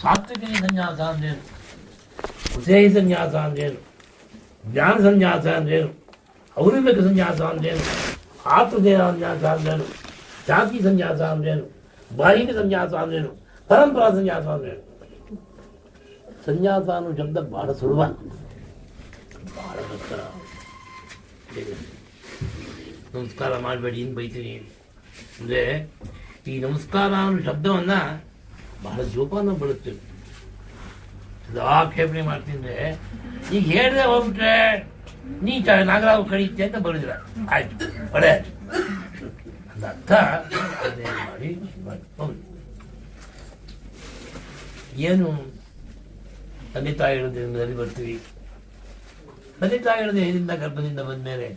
ಸಾತ್ವಿಕ ಸನ್ಯಾಸ ಅಂದ್ರೇನು ಉದಯ ಸನ್ಯಾಸ ಅಂದ್ರೇನು ಜ್ಞಾನ ಸನ್ಯಾಸ ಅಂದ್ರೇನು ಔರಿಮಿಕ ಸನ್ಯಾಸ ಅಂದ್ರೇನು ಆತ್ಮದೇಹ ಸನ್ಯಾಸ ಅಂದ್ರೇನು ಜಾತಿ ಸನ್ಯಾಸ ಅಂದ್ರೇನು ಬಾಹಿಕ ಸನ್ಯಾಸ ಅಂದ್ರೇನು ಪರಂಪರಾ ಸನ್ಯಾಸ ಅಂದ್ರೇನು ಸನ್ಯಾಸ ಅನ್ನೋ ಶಬ್ದ ಬಹಳ ಸುಲಭ ಬಹಳ ಕಷ್ಟ ನಮಸ್ಕಾರ ಮಾಡಬೇಡಿ ಇನ್ನು ಬೈತೀನಿ ಅಂದರೆ ಈ ನಮಸ್ಕಾರ ಅನ್ನೋ ಶಬ್ದವನ್ನ ಬಹಳ ಜೋಪಾನ ಬರುತ್ತೆ ಸದಾ ಕ್ಷೇಪಣೆ ಮಾಡ್ತಿದ್ರೆ ಈಗ ಹೇಳ್ದೆ ಹೋಗ್ಬಿಟ್ರೆ, ನೀ ನಾಗರಾವ್ ಕಡಿಯುತ್ತೆ ಅಂತ ಬರೋದಿಲ್ಲ. ಆಯ್ತು, ಒಳ್ಳೆ ಅಂದ ಅರ್ಥ ಮಾಡಿ ಏನು? ತಂದೆ ತಾಯಿ ಹೇಳೋದ್ರಿಂದಲೇ ಬರ್ತೀವಿ? ತಂದೆ ತಾಯಿ ಹೇಳೋದು ಗರ್ಭದಿಂದ ಬಂದ ಮೇಲೆ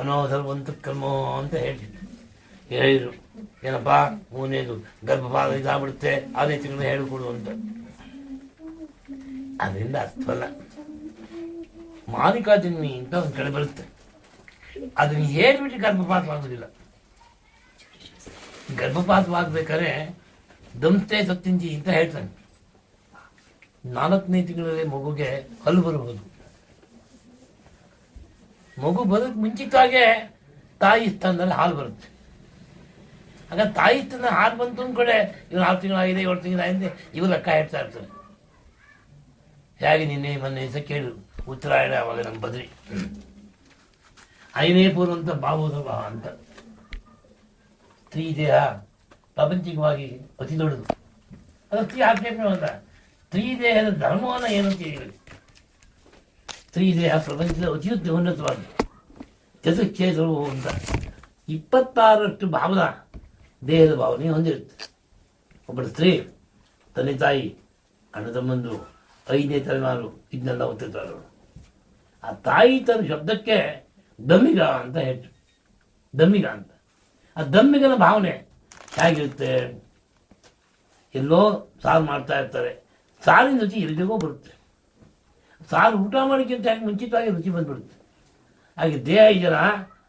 ಅನವಸರವಂತ ಕರ್ಮ ಅಂತ ಹೇಳಿದ್ರು ಹೇಳಿದ್ರು. ಏನಪ್ಪ ಮೂರನೇದು ಗರ್ಭಪಾತ ಇದಾಗ್ಬಿಡುತ್ತೆ ಆ ರೀತಿಗಳನ್ನ ಹೇಳಿಕೊಡು ಅಂತ. ಅದರಿಂದ ಅರ್ಥವಲ್ಲ ಮಾನಿಕಾ ಜನ್ಮಿ ಅಂತ ಒಂದು ಕಡೆ ಬರುತ್ತೆ. ಅದನ್ನ ಹೇಳ್ಬಿಟ್ಟು ಗರ್ಭಪಾತವಾಗುದಿಲ್ಲ ಗರ್ಭಪಾತವಾಗ್ಬೇಕಾದ್ರೆ ದಂತೆ ಸತ್ತಿಂಜಿ ಅಂತ ಹೇಳ್ತಾನೆ. ನಾಲ್ಕನೇ ತಿಂಗಳಲ್ಲಿ ಮಗುಗೆ ಹಲ್ಲು ಬರಬಹುದು. ಮಗು ಬರೋಕ್ ಮುಂಚಿತವಾಗೆ ತಾಯಿ ಸ್ಥಾನದಲ್ಲಿ ಹಾಲು ಬರುತ್ತೆ. ಆಗ ತಾಯಿ ತನ್ನ ಹಾಲು ಬಂತು ಕಡೆ ಇವ್ರು ಆರು ತಿಂಗಳಾಗಿದೆ ಏಳು ತಿಂಗಳಾಗಿದೆ ಇವ್ರು ಲೆಕ್ಕ ಹೇಳ್ತಾ ಇರ್ತಾರೆ. ಹೇಗೆ ನಿನ್ನೆ ಮೊನ್ನೆ ದಿವಸ ಕೇಳು. ಉತ್ತರಾಯಣ ಅವಾಗ ನಮ್ಮ ಬದ್ರಿ. ಐನೇ ಪೂರ್ವಂತ ಭಾವೋತ್ಸವ ಅಂತ. ಸ್ತ್ರೀ ದೇಹ ಪ್ರಾಪಂಚಿಕವಾಗಿ ಅತಿ ದೊಡ್ಡದು. ಅದು ಸ್ತ್ರೀ ಆಕ್ಷೇಪಣೆ ಅಂತ ಸ್ತ್ರೀ ದೇಹದ ಧರ್ಮವನ್ನ ಏನು ಹೇಳಿ ಸ್ತ್ರೀ ದೇಹ ಪ್ರಪಂಚದ ಅತಿ ಉನ್ನತವಾದ ಚತುಶ್ಚೇತರು ಅಂತ. ಇಪ್ಪತ್ತಾರಷ್ಟು ಭಾವನ ದೇಹದ ಭಾವನೆ ಹೊಂದಿರುತ್ತೆ. ಒಬ್ಬರ ಸ್ತ್ರೀ ತಂದೆ ತಾಯಿ ಅಣ್ಣ ತಮ್ಮಂದು ಐದನೇ ತಲೆಮಾರು, ಇದನ್ನೆಲ್ಲ ಒತ್ತಿರ್ತಾರೆ ಆ ತಾಯಿ ತನ್ನ ಶಬ್ದಕ್ಕೆ ದಮ್ಮಿಗ ಅಂತ ಹೇಳ್ತು ದಮ್ಮಿಗ ಅಂತ. ಆ ದಮ್ಮಿಗನ ಭಾವನೆ ಹೇಗಿರುತ್ತೆ? ಎಲ್ಲೋ ಸಾರು ಮಾಡ್ತಾ ಇರ್ತಾರೆ. ಸಾರಿನ ರುಚಿ ಎಲ್ಲಿಗೋ ಬರುತ್ತೆ. ಸಾರು ಊಟ ಮಾಡೋಕ್ಕಿಂತ ಹೇಗೆ ಮುಂಚಿತವಾಗಿ ರುಚಿ ಬಂದ್ಬಿಡುತ್ತೆ? ಹಾಗೆ ದೇಹ ಜನ,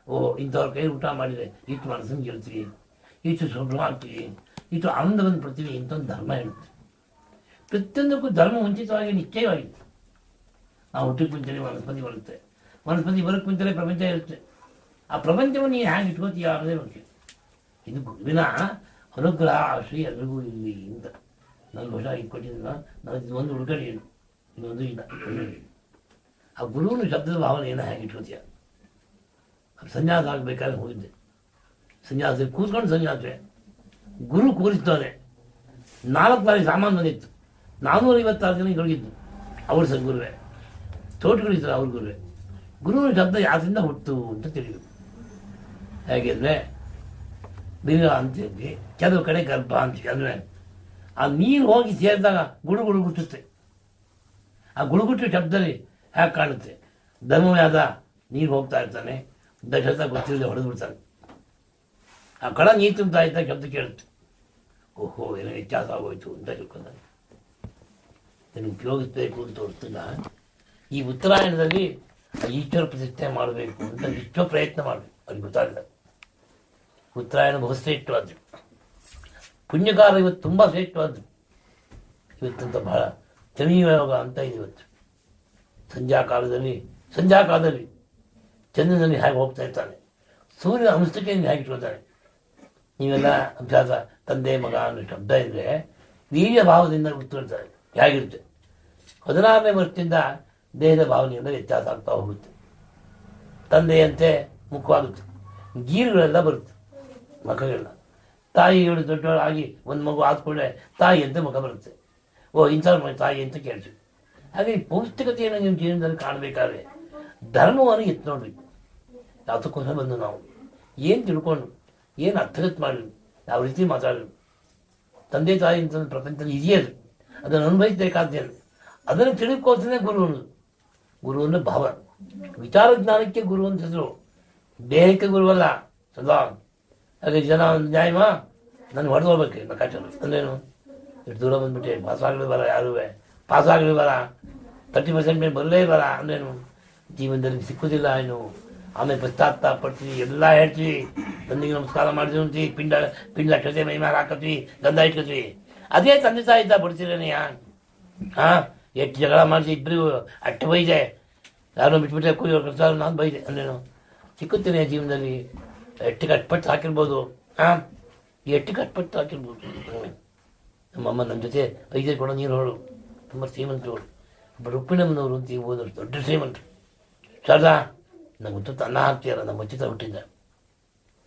ಓ, ಇಂಥವ್ರ ಕೈ ಊಟ ಮಾಡಿದರೆ ಇಟ್ಟು ಮನಸ್ಸನ್ನು ಗೆಲ್ತೀವಿ ಇಷ್ಟು ಸುಲಭ ಆಗ್ತೀವಿ ಇಷ್ಟು ಆನಂದವನ್ನು ಪಡ್ತೀವಿ ಇಂಥ ಒಂದು ಧರ್ಮ ಹೇಳುತ್ತೆ ಪ್ರತಿಯೊಂದಕ್ಕೂ ಧರ್ಮ ಮುಂಚಿತವಾಗಿ ನಿಶ್ಚಯವಾಗಿದೆ ನಾವು ಹುಟ್ಟಿಗೆ ಕುಂತೇನೆ ವನಸ್ಪತಿ ಬರುತ್ತೆ. ವನಸ್ಪತಿ ಬರೋಕ್ಕೆ ಕುಂತಲೇ ಪ್ರಪಂಚ ಇರುತ್ತೆ. ಆ ಪ್ರಪಂಚವನ್ನು ನೀನು ಹ್ಯಾಂಗೆ ಇಟ್ಕೋತೀಯ ಅನ್ನೋದೇ ಮುಖ್ಯ. ಇದು ಗುರುವಿನ ಅನುಗ್ರಹ ಆಶ್ರಯ ಎಲ್ರಿಗೂ ಇಲ್ಲಿ ಅಂತ ನಾನು ಹೊಸ ಇಟ್ಕೊಟ್ಟಿದ್ದ ನಾನು ಇದು ಒಂದು ಉಳ್ಕಡಿ ಏನು? ಇನ್ನೊಂದು ಇಲ್ಲ. ಆ ಗುರುವಿನ ಶಬ್ದದ ಭಾವನೆಯನ್ನು ಹೇಗೆ ಇಟ್ಕೋತೀಯ? ಸನ್ಯಾಸ ಆಗಬೇಕಾದ್ರೆ ಹೋಗಿದ್ದೆ. ಸನ್ಯಾಸ, ಕೂತ್ಕೊಂಡು ಸನ್ಯಾಸಿ. ಗುರು ಕೂರಿಸ್ತಾನೆ ನಾಲ್ಕು ಬಾರಿ ಸಾಮಾನು ಬಂದಿತ್ತು. ನಾನ್ನೂರ ಐವತ್ತಾರು ಜನ ಹೋಗಿದ್ದು ಅವ್ರ ಸಹ ತೋಟ ತೋಟಗಳಿದ್ರು ಅವ್ರ ಗುರುವೇ. ಗುರುವಿನ ಶಬ್ದ ಯಾರಿಂದ ಹುಟ್ಟು ಅಂತ ತಿಳಿಯುದು ಹೇಗೆಂದರೆ ಬಿರ ಅಂತ ಕೆಲವು ಕಡೆ ಗರ್ಭ ಅಂತ ಅಂದರೆ, ಆ ನೀರು ಹೋಗಿ ಸೇರಿದಾಗ ಗುಡು ಗುಡು ಗುಟ್ಟುತ್ತೆ ಆ ಗುಡುಗುಟ್ಟು ಶಬ್ದದಲ್ಲಿ ಹೇಗೆ ಕಾಣುತ್ತೆ? ಧರ್ಮವ್ಯಾದ ನೀರು ಹೋಗ್ತಾ ಇರ್ತಾನೆ. ದಶರಥ ಗೊತ್ತಿಲ್ಲದೆ ಹೊಡೆದು ಬಿಡ್ತಾನೆ ಆ ಕಳ ನೀರು ತಿಂತಾ ಇದ್ದ ಕೇಳುತ್ತೆ ಓಹೋ ಏನೋ ವ್ಯತ್ಯಾಸ ಆಗೋಯ್ತು ಅಂತ ತಿಳ್ಕೊಂಡಾನೆ ಇದನ್ನು ಉಪಯೋಗಿಸ್ಬೇಕು ಅಂತ ಹೊರತಿಲ್ಲ ಈ ಉತ್ತರಾಯಣದಲ್ಲಿ ಈಶ್ವರ ಪ್ರತಿಷ್ಠೆ ಮಾಡಬೇಕು ಅಂತ ವಿಶ್ವ ಪ್ರಯತ್ನ ಮಾಡಬೇಕು ಅಲ್ಲಿ ಗೊತ್ತಾಗಲ್ಲ ಉತ್ತರಾಯಣ ಬಹು ಶ್ರೇಷ್ಠವಾದ್ರು ಪುಣ್ಯಕಾಲ ಇವತ್ತು ತುಂಬ ಶ್ರೇಷ್ಠವಾದ್ರು ಇವತ್ತಂತ ಬಹಳ ಯೋಗ ಅಂತ ಇದೆ ಇವತ್ತು ಸಂಧ್ಯಾ ಕಾಲದಲ್ಲಿ ಸಂಧ್ಯಾ ಕಾಲದಲ್ಲಿ ಚಂದ್ರನಲ್ಲಿ ಹೇಗೆ ಹೋಗ್ತಾ ಇರ್ತಾನೆ ಸೂರ್ಯನ ಅಂಶಕ್ಕೆ ಹೇಗೆ ಇಟ್ಕೊಳ್ತಾನೆ ನೀವೆಲ್ಲ ಅಭ್ಯಾಸ ತಂದೆ ಮಗ ಅನ್ನೋ ಶಬ್ದ ಇದ್ರೆ ವೀರ್ಯ ಭಾವದಿಂದ ಗೊತ್ತಿರ್ತಾರೆ ಹೇಗಿರುತ್ತೆ? ಹದಿನಾರನೇ ವರ್ಷದಿಂದ ದೇಹದ ಭಾವನೆಯಿಂದ ವ್ಯತ್ಯಾಸ ಆಗ್ತಾ ಹೋಗುತ್ತೆ. ತಂದೆಯಂತೆ ಮುಖವಾಗುತ್ತೆ. ಗೀರುಗಳೆಲ್ಲ ಬರುತ್ತೆ ಮಖಗಳೆಲ್ಲ ತಾಯಿಗಳು ದೊಡ್ಡವಳಾಗಿ ಒಂದು ಮಗು ಆದ್ಕೊಂಡ್ರೆ ತಾಯಿಯಂತೆ ಮುಖ ಬರುತ್ತೆ. ಓ, ಇಂಥವ್ರ ತಾಯಿ ಅಂತ ಕೇಳ್ತೀವಿ. ಹಾಗೆ ಪೌಷ್ಟಿಕತೆಯನ್ನು ನಿಮ್ಮ ಜೀವನದಲ್ಲಿ ಕಾಣಬೇಕಾದ್ರೆ ಧರ್ಮವನ್ನು ಎತ್ತು ನೋಡ್ಬೇಕು. ಯಾವುದಕ್ಕೋಸ್ಕರ ಬಂದು ನಾವು ಏನು ತಿಳ್ಕೊಂಡು ಏನು ಅರ್ಥಗತ್ ಮಾಡಲಿ ಯಾವ ರೀತಿ ಮಾತಾಡಲಿ ತಂದೆ ತಾಯಿ ಅಂತ ಪ್ರಪಂಚದಲ್ಲಿ ಅದು? ಅದನ್ನು ಅನುಭವಿಸಬೇಕಾದ ಅದನ್ನು ತಿಳ್ಕೋತಾನೆ ಗುರು ಅನ್ನೋದು ಗುರು ಅಂದ್ರೆ ಭಾವ. ವಿಚಾರ ಜ್ಞಾನಕ್ಕೆ ಗುರು ಅಂತ ಹೆಸರು. ದೇಹಕ್ಕೆ ಗುರುವಲ್ಲ. ಸದಾ ಹಾಗೆ ಜನ ಒಂದು ನ್ಯಾಯಮ ನಾನು ಹೊಡೆದು ಹೋಗ್ಬೇಕು. ಲೆಕ್ಕಾಚಾರ ಅಂದ್ರೇನು? ಇಷ್ಟು ದೂರ ಬಂದ್ಬಿಟ್ಟೆ. ಪಾಸ್ ಆಗಲಿ ಬರ ಯಾರು ಪಾಸ್ ಆಗಲಿ ಬರ. ತರ್ಟಿ ಪರ್ಸೆಂಟ್ ಮೇಲೆ ಬರಲೇ ಬರ. ಅಂದ್ರೇನು? ಜೀವನದಲ್ಲಿ ಸಿಕ್ಕುದಿಲ್ಲ ಏನು ಆಮೇಲೆ ಪಶ್ಚಾತ್ತ ಪಡ್ತೀವಿ. ಎಲ್ಲ ಹೇಳ್ತೀವಿ. ತಂದೆಗೆ ನಮಸ್ಕಾರ ಮಾಡಿದ್ವಿ ಪಿಂಡ ಪಿಂಡ ಅಕ್ಷತೆ ಮೈ ಮೇಲೆ ಹಾಕತ್ವಿ, ಗಂಧ ಇಟ್ಕತ್ವಿ. ಅದೇ ತಂದೆ ತಾಯಿ ಇದ್ದ ಬಿಡ್ತೀರೇನೆಯ ಹಾ? ಎಷ್ಟು ಜಗಳ ಮಾಡಿಸಿ ಇಬ್ಬರಿಗೂ ಅಟ್ಟು ಬೈದೆ. ಯಾರು ಬಿಟ್ಬಿಟ್ಟೆ ಕೂಲಿ ಸರ್ ನಾನು ಬೈದೆ ಅಂದ್ರೇನು? ಸಿಕ್ಕುತ್ತೇನೆ ಜೀವನದಲ್ಲಿ? ಎಷ್ಟು ಕಟ್ಪಟ್ಟು ಹಾಕಿರ್ಬೋದು, ಹಾ? ಎಷ್ಟು ಕಟ್ಪಟ್ಟು ಹಾಕಿರ್ಬೋದು. ನಮ್ಮಮ್ಮ ನಮ್ಮ ಜೊತೆ ಐದೇ ಕೊಡೋ ನೀರು ಹೋಳು. ತುಂಬ ಶ್ರೀಮಂತರು ಒಬ್ಬ ರುಕ್ಮಿಣಮ್ಮನವರು ಅಂತ ಹೋದರು ದೊಡ್ಡ ಶ್ರೀಮಂತರು. ಶಾರದಾ ನಂಗೆ ಗೊತ್ತು ಅನ್ನ ಹಾಕ್ತೀಯಲ್ಲ ನಮ್ಮ ಹುಟ್ಟಿದ್ದ.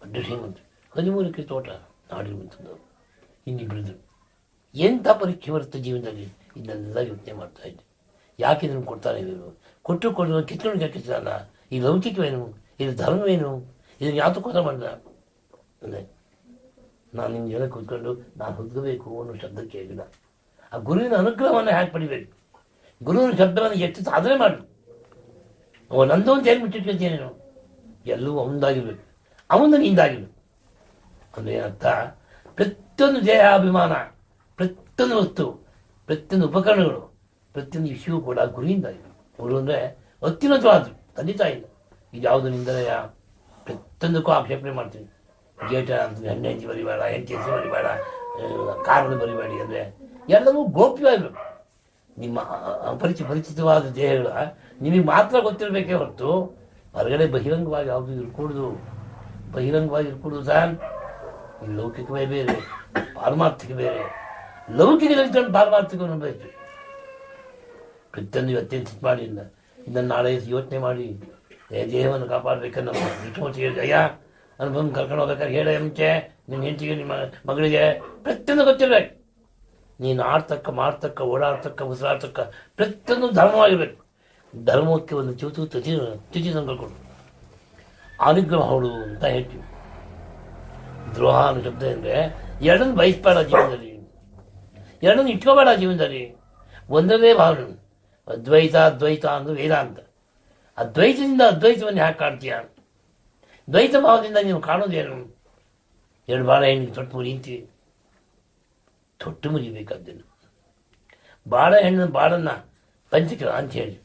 ಶ್ರೀಮಂತ. ಹದಿಮೂರಕ್ಕೆ ತೋಟ ನಾಡಿರುವಂಥದ್ದು ಇನ್ನಿಬ್ಬರಿದ್ರು ಎಂಥ ಪರೀಕ್ಷೆ ಬರುತ್ತೆ ಜೀವನದಲ್ಲಿ? ಇದನ್ನೆಲ್ಲ ಯೋಚನೆ ಮಾಡ್ತಾ ಇದ್ದೆ. ಯಾಕೆ ಇದನ್ನು ಕೊಡ್ತಾರೆ ಇವರು? ಕೊಟ್ಟು ಕೊಡುವ ಕಿತ್ಕೊಂಡು ಹಾಕಿಸ್ತಾರಲ್ಲ ಈ ಲೌಕಿಕವೇನು? ಇದು ಧರ್ಮವೇನು? ಇದನ್ನು ಯಾತಕ್ಕೋಸ್ಕರ ಮಾಡಿದ ಅಂದರೆ ನಾನು ನಿಮ್ಮ ಜನ ಕೂತ್ಕೊಂಡು ನಾನು ಹುಡುಗಬೇಕು ಅನ್ನೋ ಶಬ್ದ ಕೇಳಿಲ್ಲ ಆ ಗುರುವಿನ ಅನುಗ್ರಹವನ್ನು ಹ್ಯಾಕ್ ಪಡಿಬೇಕು? ಗುರುವಿನ ಶಬ್ದವನ್ನು ಎಷ್ಟು ಸಾಧನೆ ಮಾಡು. ಅವ ನಂದು ಅಂತ ಹೇಳ್ಬಿಟ್ಟಿರ್ತೀನಿ ನೀನು. ಎಲ್ಲವೂ ಅವನದಾಗಿರ್ಬೇಕು. ಅವನು ನಿಂದಾಗಿದ್ದು ಅಂದರೆ ಅರ್ಥ, ಪ್ರತಿಯೊಂದು ದೇಹಾಭಿಮಾನ, ಪ್ರತಿಯೊಂದು ವಸ್ತು, ಪ್ರತಿಯೊಂದು ಉಪಕರಣಗಳು, ಪ್ರತಿಯೊಂದು ವಿಷಯವೂ ಕೂಡ ಗುರುವಿಂದಾಗಿರ್ಬೇಕು ಗುರು ಅಂದರೆ ಅತ್ಯುನ್ನತವಾದ್ರು ತಂದೆ ಇಲ್ಲ. ಇದು ಯಾವುದು ನಿಂದನೆಯ ಪ್ರತಿಯೊಂದಕ್ಕೂ ಆಕ್ಷೇಪಣೆ ಮಾಡ್ತೀನಿ ಗೇಟ ಅಂತ ಹೆಣ್ಣು ಹೆಂಚಿ ಬರಿಬೇಡ ಹೆಂಚಿ ಹೆಂಚಿ ಬರಿಬೇಡ ಕಾರಣ ಬರಿಬೇಡಿ ಅಂದರೆ ಎಲ್ಲವೂ ಗೋಪ್ಯವಾಗಿರಬೇಕು ನಿಮ್ಮ ಅಪರಿಚಿ ಪರಿಚಿತವಾದ ದೇಹಗಳ ನಿಮಗೆ ಮಾತ್ರ ಗೊತ್ತಿರಬೇಕೇ ಹೊರತು ಹೊರಗಡೆ ಬಹಿರಂಗವಾಗಿ ಯಾವುದು ಇರ್ಕೂಡ್ದು ಬಹಿರಂಗವಾಗಿ ಇರ್ಕೂಡ್ದು ಸರ್ ಈ ಲೌಕಿಕವೇ ಬೇರೆ, ಪಾರಮಾರ್ಥಿಕ ಬೇರೆ. ಲೌಕಿಕದಲ್ಲಿ ಪಾರಮಾರ್ಥಿಕ ಬೇಕು. ಪ್ರತಿಯೊಂದು ಚಿತ್ ಮಾಡಿ ಇದನ್ನು ನಾಳೆ ಯೋಚನೆ ಮಾಡಿ ದೇಹವನ್ನು ಕಾಪಾಡಬೇಕನ್ನೋ ಅಯ್ಯ ಅನುಭವ ಕರ್ಕೊಂಡು ಹೋಗ್ಬೇಕಾದ್ರೆ ಹೇಳ ಮುಂಚೆ, ನಿನ್ನ ಹೆಂಡತಿಗೆ, ನಿಮ್ಮ ಮಗಳಿಗೆ ಪ್ರತಿಯೊಂದು ಗೊತ್ತಿರಬೇಕು. ನೀನು ಆಡ್ತಕ್ಕ ಮಾಡ್ತಕ್ಕ ಓಡಾಡ್ತಕ್ಕ, ಉಸಿರಾಡ್ತಕ್ಕ ಪ್ರತಿಯೊಂದು ಧರ್ಮವಾಗಿರ್ಬೇಕು. ಧರ್ಮಕ್ಕೆ ಒಂದು ಚ್ಯುತು ತುಚಿ ತುಚಿ ಸಂಕಲ್ಪ ಕೊಡು ಅನುಗ್ರಹ ಅಂತ ಹೇಳ್ತೀವಿ. ದ್ರೋಹ ಅನ್ನೋ ಶಬ್ದ ಅಂದರೆ ಎರಡನ್ನು ಬಯಸ್ಬೇಡ ಜೀವನದಲ್ಲಿ. ಎರಡನ್ನು ಇಟ್ಕೋಬೇಡ ಜೀವನದಲ್ಲಿ. ಒಂದರದೇ ಭಾವ ಅದ್ವೈತ ಅದ್ವೈತ ಅಂದ್ರೆ ವೇದಾಂತ. ಅದ್ವೈತದಿಂದ ಅದ್ವೈತವನ್ನು ಯಾಕೆ ಕಾಣ್ತೀಯ? ದ್ವೈತ ಭಾವದಿಂದ ನೀವು ಕಾಣೋದೇನು ಎರಡು ಬಾಳ ಹೆಣ್ಣಿಗೆ ತೊಟ್ಟು ಮುರಿಯುತ್ತೀವಿ ತೊಟ್ಟು ಮುರಿಬೇಕಾದ್ದನ್ನು. ಹೆಣ್ಣಿನ ಬಾಳನ್ನ ಪಂಚಕ ಅಂತ ಹೇಳಿ.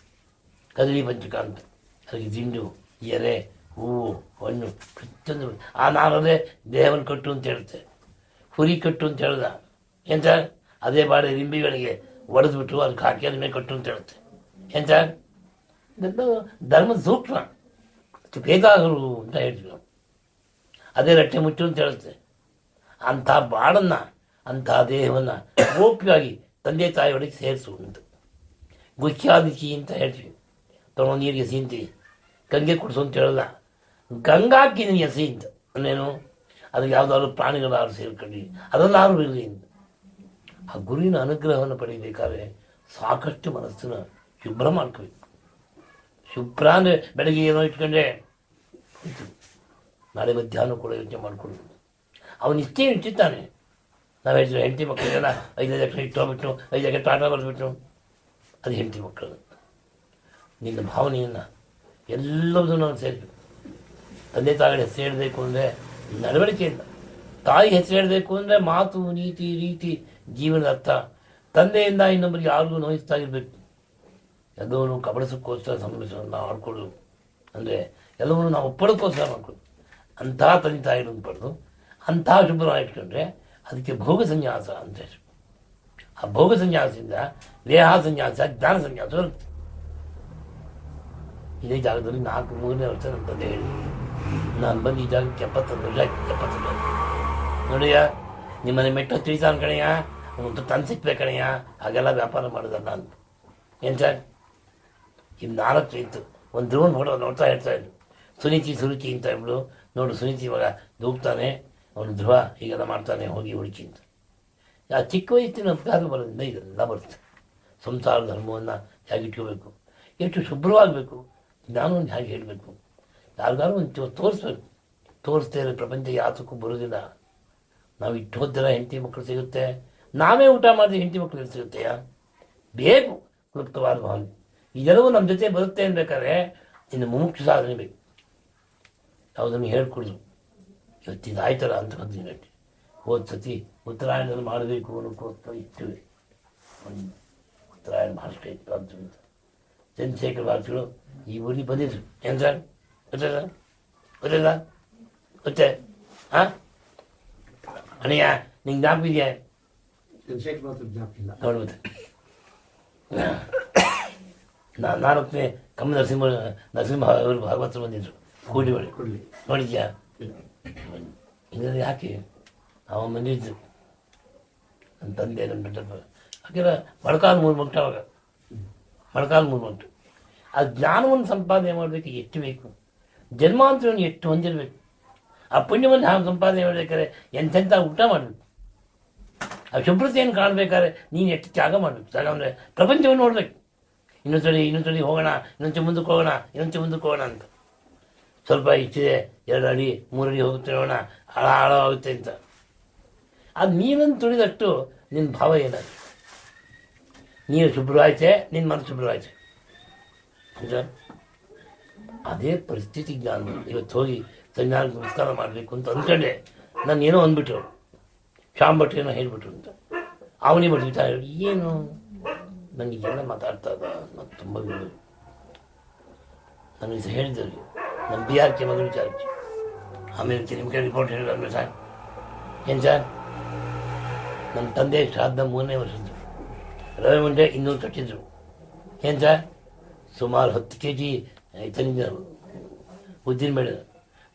ಕದಲಿ ಪಂಚಕ ಅಂತ. ಅದಕ್ಕೆ ದಿಂಡು ಎಲೆ ಹೂವು ಹಣ್ಣು ಪ್ರತಿಯೊಂದು ಆ ನಾರದೇ ದೇಹವನ್ನು ಕಟ್ಟು ಅಂತ ಹೇಳುತ್ತೆ. ಹುರಿ ಕಟ್ಟು ಅಂತ ಹೇಳ್ದ. ಎಂತ ಅದೇ ಬಾಳೆ ರಿಂಬಿಗಳಿಗೆ ಒಡೆದ್ಬಿಟ್ಟು ಅದಕ್ಕೆ ಹಾಕಿ ಅದ್ರ ಮೇಲೆ ಕಟ್ಟು ಅಂತ ಹೇಳುತ್ತೆ. ಎಂತ ಇದೆಲ್ಲ ಧರ್ಮದ ಸೂಕ್ಷ್ಮ. ಬೇಕಾಗರು ಅಂತ ಹೇಳ್ತೀವಿ ಅದೇ ರಟ್ಟೆ ಮುಚ್ಚು ಅಂತ ಹೇಳುತ್ತೆ. ಅಂಥ ಬಾಡನ್ನು ಅಂಥ ದೇಹವನ್ನು ಗೋಪ್ಯವಾಗಿ ತಂದೆ ತಾಯಿಯೊಳಗೆ ಸೇರಿಸು ಅಂತ. ಗುಚ್ಚಾದಿಚಿ ಅಂತ ಹೇಳ್ತೀವಿ. ತೊಗೊಂಡು ನೀರಿಗೆ ಸೀಂತಿ, ಗಂಗೆ ಕುಡಿಸು ಅಂತ ಹೇಳಲ್ಲ. ಗಂಗಾಕ್ಕಿ ನಿನಗೆ ಎಸಿ ಅಂತ ಅಂದ್ರೇನು ಅದಕ್ಕೆ ಯಾವುದಾದ್ರು ಪ್ರಾಣಿಗಳಾದ್ರು ಸೇರ್ಕೊಂಡು ಅದೆಲ್ಲಾರು ಇರಲಿ ಆ ಗುರುವಿನ ಅನುಗ್ರಹವನ್ನು ಪಡೆಯಬೇಕಾದ್ರೆ ಸಾಕಷ್ಟು ಮನಸ್ಸನ್ನು ಶುಭ್ರ ಮಾಡ್ಕೋಬೇಕು. ಶುಭ್ರ ಅಂದರೆ ಬೆಳಗ್ಗೆ ಏನೋ ಇಟ್ಕೊಂಡ್ರೆ ಹೋಯ್ತು. ನಾಳೆ ಮಧ್ಯಾಹ್ನ ಕೂಡ ಯೋಚನೆ ಮಾಡ್ಕೊಳ್ಳೋದು ಅವನು ಇಷ್ಟೇ ಇಟ್ಟಿರ್ತಾನೆ ನಾವು ಹೇಳ್ತೀವಿ, ಹೆಂಡತಿ ಮಕ್ಕಳಿಗೆಲ್ಲ ಐದು ಎಕರೆ ಇಟ್ಟು ಹೋಗ್ಬಿಟ್ಟು ಐದು ಎಕರೆ ಟಾಟಾ ಬರೆದ್ಬಿಟ್ಟು. ಅದು ಹೆಂಡತಿ ಮಕ್ಕಳು ನಿನ್ನ ಭಾವನೆಯನ್ನು ಎಲ್ಲದನ್ನು ನಾನು ತಂದೆ ತಾಯಿಗಳ ಹೆಸರು ಹೇಳಬೇಕು ಅಂದರೆ ನಡವಳಿಕೆಯಿಂದ ತಾಯಿ ಹೆಸರು ಹೇಳಬೇಕು ಅಂದರೆ ಮಾತು, ನೀತಿ, ರೀತಿ, ಜೀವನದ ಅರ್ಥ. ತಂದೆಯಿಂದ ಇನ್ನೊಬ್ಬರಿಗೆ ಯಾರಿಗೂ ನೋಯಿಸ್ತಾ ಇರಬೇಕು ಎಲ್ಲವನ್ನೂ ಕಬಳಿಸೋಕ್ಕೋಸ್ಕರ ಸಂಭ್ರಮ ನಾವು ಆಡ್ಕೊಳ್ಳೋದು ಅಂದರೆ ಎಲ್ಲವನ್ನು ನಾವು ಒಪ್ಪಡೋಕ್ಕೋಸ್ಕರ ಮಾಡ್ಕೊಳ್ಳೋದು. ಅಂತಹ ತಂದೆ ತಾಯಿಗಳನ್ನು ಪಡೆದು ಅಂತಹ ಶುಭ್ರವಾಗಿ ಇಟ್ಕೊಂಡ್ರೆ ಅದಕ್ಕೆ ಭೋಗ ಸನ್ಯಾಸ ಅಂತ ಹೇಳಿ ಆ ಭೋಗ ಸನ್ಯಾಸದಿಂದ ದೇಹ ಸನ್ಯಾಸ, ಜ್ಞಾನ ಸನ್ಯಾಸ ಬರುತ್ತೆ. ಇದೇ ಜಾಗದಲ್ಲಿ ನಾಲ್ಕು, ಮೂರನೇ ವರ್ಷ ನಮ್ಮ ತಂದೆ ಹೇಳಿ ನಾನು ಬಂದು ಈ ಜಾಗಕ್ಕೆ ಎಪ್ಪತ್ತೊಂದು ಎಪ್ಪತ್ತೊಂದು ನೋಡಿಯ, ನಿಮ್ಮನೆ ಮೆಟ್ಟ ತಿಳಿತಾನ ಕಣಯ್ಯ ಒಂದು ತಂದು ಸಿಕ್ಬೇಕು ಕಣಯ್ಯ ಹಾಗೆಲ್ಲ ವ್ಯಾಪಾರ ಮಾಡಿದ ನಾನು. ಏನು ಸರ್? ಇನ್ನು ನಾಲ್ಕು ಇತ್ತು. ಒಂದು ಧ್ರುವನ್ ಫೋಟೋ ನೋಡ್ತಾ ಇರ್ತಾ ಇದ್ರು ಸುನೀತಿ, ಸುರುಚಿ ಅಂತ ಇಬ್ಳು ನೋಡು, ಸುನೀತಿ ಇವಾಗ ದೂಗ್ತಾನೆ. ಅವನು ಧ್ರುವ ಹೀಗೆಲ್ಲ ಮಾಡ್ತಾನೆ, ಹೋಗಿ ಹುಡುಕಿ ಅಂತ. ಆ ಚಿಕ್ಕ ವಯಸ್ಸಿನ ಉಪಕಾರ ಬರೋದ್ರಿಂದ ಇದೆಲ್ಲ ಬರುತ್ತೆ. ಸಂಸಾರ ಧರ್ಮವನ್ನು ಹೇಗೆ ಇಟ್ಕೋಬೇಕು ಎಷ್ಟು ಶುಭ್ರವಾಗಬೇಕು? ಜ್ಞಾನವನ್ನು ಹೇಗೆ ಹೇಳಬೇಕು? ಯಾರಿಗಾರು ಒಂದು ತೋರಿಸ್ಬೇಕು. ತೋರಿಸ್ದೇ ಇರೋ ಪ್ರಪಂಚ ಯಾತಕ್ಕೂ ಬರೋದಿಲ್ಲ ನಾವು ಇಟ್ಟು ಹೋದ್ರ ಹೆಂಡತಿ ಮಕ್ಕಳು ಸಿಗುತ್ತೆ. ನಾವೇ ಊಟ ಮಾಡಿದ್ರೆ ಹೆಂಡತಿ ಮಕ್ಕಳು ಸಿಗುತ್ತೆಯಾ? ಬೇಕು, ಕ್ಲುಪ್ತವಾದ ಭಾವನೆ. ಇದೆಲ್ಲವೂ ನಮ್ಮ ಜೊತೆ ಬರುತ್ತೆ ಅನ್ಬೇಕಾದ್ರೆ ಇನ್ನು ಮುಖ್ಯ ಸಾಧನೆ ಬೇಕು. ಯಾವುದನ್ನು ಹೇಳ್ಕೊಡ್ದು. ಇವತ್ತಿದು ಆಯ್ತಲ್ಲ ಅಂತ ಬಂದು ಗಂಟೆ ಹೋದ ಸತಿ ಉತ್ತರಾಯಣದಲ್ಲಿ ಮಾಡಬೇಕು ಅನ್ನೋಕ್ಕೋಸ್ಕರ ಇಟ್ಟಿವೆ ಉತ್ತರಾಯಣ ಇತ್ತು ಅಂತ ಚಂದ್ರಶೇಖರ ಭಾರತಿಗಳು ಈ ಊರಿಗೆ ಬಂದಿದ್ರು. ಏನು ಸರ್ ಗೊತ್ತಿಲ್ಲ ಗೊತ್ತಿಲ್ಲ ಗೊತ್ತೇ ಹಾಂ ಅಣ್ಣಯ್ಯ ನಿಂಗೆ ಇಲ್ಲ. ನೋಡ್ಬೋದು. ನಾ ನಾಲ್ಕನೇ ಕಮ್ಮ ನರಸಿಂಹ ನರಸಿಂಹ ಅವರು ಭಾಗವತರು ಬಂದಿದ್ರು. ಕೂಡಿ ಬಳಿ ನೋಡಿದ್ಯಾ? ಹಿಂಗಾಗಿ ಯಾಕೆ? ಅವ ಬಂದಿದ್ದು ನನ್ನ ತಂದೆ ನನ್ನ ದೊಡ್ಡಪ್ಪ. ಹಾಕಿರ ಮೊಳಕಾಲು ಮೂರು ಮಂಟ ಅವಾಗ. ಮೊಳಕಾಲು ಮೂರು ಮಂಟು ಆ ಜ್ಞಾನವನ್ನು ಸಂಪಾದನೆ ಮಾಡಬೇಕು ಎಷ್ಟು ಬೇಕು? ಜನ್ಮಾಂತರವನ್ನು ಎಷ್ಟು ಹೊಂದಿರಬೇಕು. ಆ ಪುಣ್ಯವನ್ನು ನಾವು ಸಂಪಾದನೆ ಮಾಡಬೇಕಾದ್ರೆ ಎಂಥೆಂಥ ಊಟ ಮಾಡಬೇಕು. ಆ ಶುಭ್ರತೆಯನ್ನು ಕಾಣಬೇಕಾದ್ರೆ ನೀನು ಎಷ್ಟು ತ್ಯಾಗ ಮಾಡಬೇಕು. ಅಂದರೆ ಪ್ರಪಂಚವನ್ನು ನೋಡಬೇಕು. ಇನ್ನೊಂದ್ಸರಿ ಇನ್ನೊಂದ್ಸರಿ ಹೋಗೋಣ ಇನ್ನೊಂದ್ಸರಿ ಮುಂದಕ್ಕೆ ಹೋಗೋಣ ಇನ್ನೊಂದ್ಸರಿ ಮುಂದಕ್ಕೆ ಹೋಗೋಣ ಅಂತ. ಸ್ವಲ್ಪ ಇಷ್ಟಿದೆ ಎರಡು ಅಡಿ, ಮೂರು ಅಡಿ ಹೋಗುತ್ತೆ ನೋಡೋಣ ಆಳ ಆಳವಾಗುತ್ತೆ ಅಂತ. ಅದು ನೀರನ್ನು ತುಳಿದಷ್ಟು ನಿನ್ನ ಭಾವ ಏನಾದ್ರು ನೀರು ಶುಭ್ರವಾಯ್ತೆ, ನಿನ್ನ ಮನಸ್ಸು ಶುಭ್ರವಾಯ್ತೆ. ಅದೇ ಪರಿಸ್ಥಿತಿ ನಾನು ಇವತ್ತು ಹೋಗಿ ಸಂಜ್ಞಾನ ನಮಸ್ಕಾರ ಮಾಡಬೇಕು ಅಂತ ಅಂದ್ಕೊಂಡೆ. ನಾನು ಏನೋ ಅಂದ್ಬಿಟ್ರು. ಶ್ಯಾಮ್ ಭಟ್ ಏನೋ ಹೇಳ್ಬಿಟ್ರು ಅಂತ. ಅವನೇ ಭಟ್ ವಿಚಾರ ಏನು? ನನಗೆ ಎಲ್ಲ ಮಾತಾಡ್ತಾ ಇದ್ದ. ನಾನು ತುಂಬ ನನಗೆ ಹೇಳಿದ್ರು ನಮ್ಮ ಬಿ ಆರ್ ಕೆ ಮಗನ ವಿಚಾರಕ್ಕೆ. ಆಮೇಲೆ ನಿಮ್ಮ ರಿಪೋರ್ಟ್ ಹೇಳಿದ್ರೆ ಸರ್? ಏನು ಸರ್? ನಮ್ಮ ತಂದೆ ಶ್ರಾದ್ದ ಮೂರನೇ ವರ್ಷದ್ದು. ರವಿ ಮುಂಡೆ ಇನ್ನೂರು ಕಟ್ಟಿದ್ರು ಏನು ಸರ್? ಸುಮಾರು ಹತ್ತು ಕೆ ಜಿ ತಂದಿದ್ದ ಉದ್ದಿನ ಬೇಡ.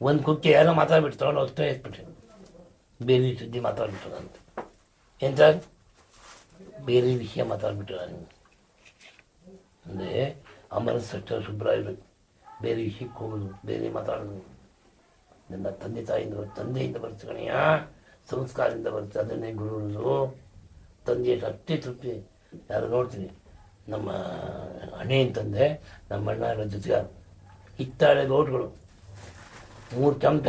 ಒಂದು ಕುಕ್ಕೆ ಏನೋ ಮಾತಾಡ್ಬಿಟ್ಟು ತೊಗೊಂಡು ಅಷ್ಟೇ ಎತ್ಬಿಟ್ಟೆ ಬೇರೆ ಸುದ್ದಿ ಮಾತಾಡ್ಬಿಟ್ಟು ಅಂತ. ಎಂತ? ಬೇರೆ ವಿಷಯ ಮಾತಾಡ್ಬಿಟ್ಟು ನಾನು ಅಂದರೆ ಅಮರ ಸಚ್ಚ ಅಷ್ಟು ಶುಭ್ರ ಇರಬೇಕು. ಬೇರೆ ವಿಷಯಕ್ಕೆ ಹೋಗೋದು, ಬೇರೆ ಮಾತಾಡೋದು. ನನ್ನ ತಂದೆ ತಾಯಿಂದ ತಂದೆಯಿಂದ ಬರುತ್ತೆ ಕಣಯ್ಯ ಸಂಸ್ಕಾರದಿಂದ ಬರುತ್ತೆ ಅದನ್ನೇ ಗುರುಗಳು ತಂದೆ ಅಷ್ಟೇ ತೃಪ್ತಿ. ಯಾರು ನೋಡ್ತೀನಿ. ನಮ್ಮ ಹಣೆ ತಂದೆ ನಮ್ಮ ಅಣ್ಣ ಎಲ್ಲ ಜೊತೆಗಾರ ಹಿತ್ತಾಳೆ ಗೌಟ್ಗಳು. ಮೂರು ಚಮಟ.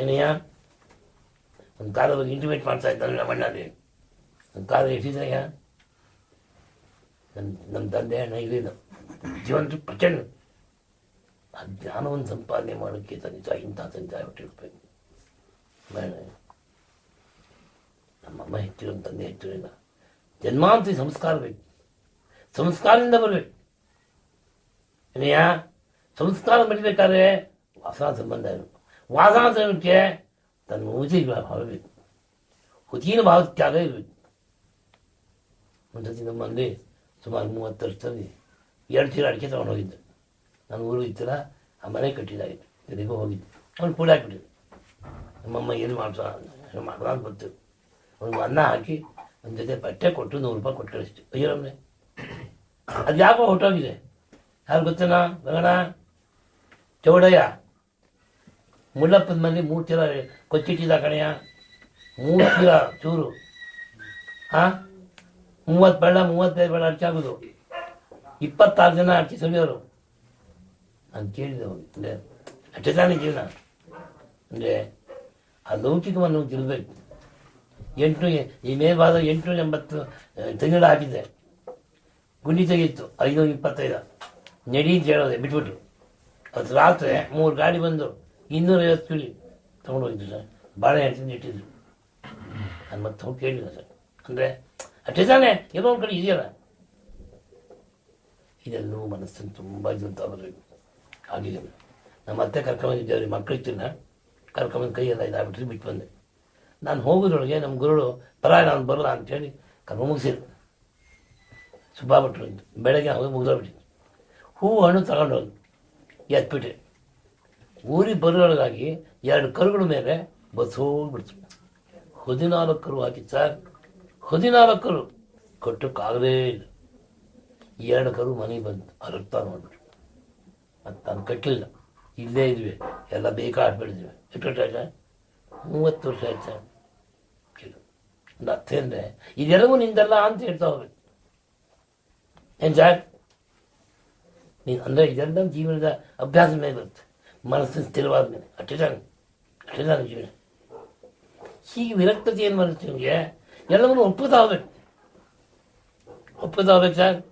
ಏನಯ್ಯ ನಮ್ಮ ಕಾಲ ಬಗ್ಗೆ ಇಂಟಿಮೇಟ್ ಮಾಡ್ತಾ ಇದ್ದಾನೆ ನಮ್ಮ ಅಣ್ಣಲ್ಲಿ ಒಂದು ಕಾಲ ಎಷ್ಟಿದ್ರಯ್ಯ? ನನ್ನ ನಮ್ಮ ತಂದೆ ಅಣ್ಣ ಇರಲಿಲ್ಲ ಜೀವನ ಪ್ರಚಂಡ. ಆ ಜ್ಞಾನವನ್ನು ಸಂಪಾದನೆ ಮಾಡೋಕ್ಕೆ ತನ್ನ ಇಂಥ ತಂದೆ ತಾಯಿ ಹೊಟ್ಟಿರ್ಬೇಕು ನಮ್ಮಮ್ಮ ಹೆಚ್ಚಿರೋ ನಮ್ಮ ತಂದೆ ಹೆಚ್ಚಿರಲಿಲ್ಲ ಜನ್ಮಾಂತಿ ಸಂಸ್ಕಾರ ಬೇಕು. ಸಂಸ್ಕಾರದಿಂದ ಬರಬೇಕು. ಏನಯ್ಯ ಸಂಸ್ಕಾರ ಬರಬೇಕಾದ್ರೆ ವಾಸನಾ ಸಂಬಂಧ ಇರಬೇಕು ವಾಸನಾ ಸಂಬಂಧಕ್ಕೆ ತನ್ನ ಉಚಿ ಭಾವ ಬೇಕು. ಹುತಿನ ಭಾವ ತ್ಯಾಗ ಇರಬೇಕು. ಮುಂದಿನ ನಮ್ಮಲ್ಲಿ ಸುಮಾರು ಮೂವತ್ತು ವರ್ಷದಲ್ಲಿ ಎರಡು ಚೀಲ ಅಡಿಕೆ ತಗೊಂಡು ಹೋಗಿದ್ದೆ. ನಾನು ಊರು ಇತ್ತಲ್ಲ ಆ ಮನೆ ಕಟ್ಟಿದಾಗಿತ್ತು ಎಲ್ಲಿಗೂ ಹೋಗಿದ್ದೆ. ಅವ್ನು ಕೂಡ ಹಾಕಿಬಿಟ್ಟಿದ್ದೆ. ನಮ್ಮಮ್ಮ ಏನು ಮಾಡ್ಸೋಣ ಮಾಡೋಣ ಅಂತ ಗೊತ್ತು. ಅವ್ನಿಗೆ ಅನ್ನ ಹಾಕಿ ಒಂದು ಜೊತೆ ಬಟ್ಟೆ ಕೊಟ್ಟು ನೂರು ರೂಪಾಯಿ ಕೊಟ್ಟು ಕಳಿಸ್ತೀವಿ ಅಯ್ಯೋ ನಮ್ಮನೆ ಅದು ಯಾಕೋ ಹೊಟ್ಟೋಗಿದೆ ಯಾರು ಗೊತ್ತೇನಾ? ಗಗನ? ಚೌಡಯ್ಯ? ಮುಳ್ಳಪ್ಪನ ಮನೆ ಮೂರು ಚೀಲ ಕೊಚ್ಚಿಟ್ಟಿದ್ದ ಕಣೆಯ ಮೂರು ಚೀಲ ಚೂರು. ಹಾ ಮೂವತ್ತು ಬೆಳ್ಳ, ಮೂವತ್ತೈದು ಬೆಳ್ಳ ಅರ್ಚಿ ಆಗೋದು. ಇಪ್ಪತ್ತಾರು ಜನ ಅರ್ಚಿ ಸುಳಿಯೋರು ನಾನು ಕೇಳಿದೆ ಅಂದರೆ, ಅಷ್ಟೇ ತಾನೇ ಜೀವನ ಅಂದರೆ ಲೌಕಿಕವನ್ನು ತಿಳ್ಬೇಕು ಎಂಟು ಈ ಮೇಲ್ಭಾಗ ಎಂಟು ಎಂಬತ್ತು ತಿಂಗಳು ಹಾಕಿದ್ದೆ. ಗುಂಡಿ ತೆಗೀತು ಐನೂರ ಇಪ್ಪತ್ತೈದು. ನಡಿ ಅಂತ ಹೇಳೋದೆ ಬಿಟ್ಬಿಟ್ರು. ಅದು ರಾತ್ರಿ ಮೂರು ಗಾಡಿ ಬಂದು ಇನ್ನೂರೈವತ್ತು ತೊಗೊಂಡು ಹೋಗಿದ್ದು ಸರ್. ಭಾಳ ತಿಂದು ಇಟ್ಟಿದ್ರು. ನಾನು ಮತ್ತೆ ಹೋಗಿ ಕೇಳಿಲ್ಲ ಸರ್. ಅಂದರೆ, ಅಷ್ಟೇ ತಾನೇ, ಏನೋ ಒಂದು ಕಡೆ ಇದೆಯಲ್ಲ. ಇದೆಲ್ಲೂ ಮನಸ್ಸನ್ನು ತುಂಬ ಇದಂತ ಬರಬೇಕು ಆಗಿದೆ. ನಮ್ಮ ಅತ್ತೆ ಕರ್ಕೊಂಬಂದಿದ್ದೇವ್ರಿ ತಿನ್ನ ಕರ್ಕೊಂಬಂದು ಕೈಯೆಲ್ಲ ಇದಾಗ್ಬಿಟ್ರಿ, ಬಿಟ್ಟು ಬಂದೆ. ನಾನು ಹೋಗೋದ್ರೊಳಗೆ ನಮ್ಮ ಗುರುಗಳು ಪರ ನಾನು ಬರಲ್ಲ ಅಂತೇಳಿ ಕರ್ಕೊಂಡು ಮುಗಿಸಿದ್ರು. ಸುಬ್ಬಾ ಅಂತ ಬೆಳಗ್ಗೆ ಹೋಗಿ ಮುಗಿದೋಗ್ಬಿಟ್ಟಿತ್ತು. ಹೂವು ಹಣ್ಣು ತಗೊಂಡು ಹೋಗಿ ಎತ್ಬಿಟ್ರೆ. ಊರಿಗೆ ಬರೋಳಗಾಗಿ ಎರಡು ಕರುಗಳ ಮೇಲೆ ಬಸ್ ಹೋಗ್ಬಿಡ್ತು ಹದಿನಾಲ್ಕು ಕರು ಹಾಕಿ ಸರ್ ಹದಿನಾಲ್ಕು ಕರು ಇಲ್ಲ. ಎರಡು ಕರು ಮನೆಗೆ ಬಂತು. ಅರಕ್ತಾ ನೋಡ್ಬಿಟ್ಟು ಮತ್ತು ನಾನು ಕಟ್ಟಲಿಲ್ಲ ಇಲ್ಲೇ ಇದ್ವಿ. ಎಲ್ಲ ಬೇಕಾಗಿ ಬೆಳೆದ್ವಿ ಎಷ್ಟು ವರ್ಷ ಆಯ್ತಾ? ಮೂವತ್ತು ವರ್ಷ ಆಯ್ತು? ಸರ್ ಅಂದರೆ ಇದೆಲ್ಲವೂ ನಿಂದಲ್ಲ ಅಂತ ಹೇಳ್ತಾ ಹೋಗ್ಬೇಕು. ಸರ್ ನೀನು ಅಂದರೆ ಇದೆಲ್ಲ ಜೀವನದ ಅಭ್ಯಾಸ ಮೇಲೆ ಬರುತ್ತೆ. ಮನಸ್ಸು ಸ್ಥಿರವಾದ ಮೇಲೆ. ಅಟ್ಟಿದಾನೆ ಅಟ್ಟಿದಾನೆ ಜೀವನ. ಹೀಗೆ ವಿರಕ್ತತೆ ಏನು ಮಾಡುತ್ತೆ ನಿಮಗೆ? ಎಲ್ಲವನ್ನು ಒಪ್ಪುತ್ತಾ ಹೋಗ್ಬೇಕು ಒಪ್ಪುತ್ತಾ ಹೋಗ್ಬೇಕು ಸರ್.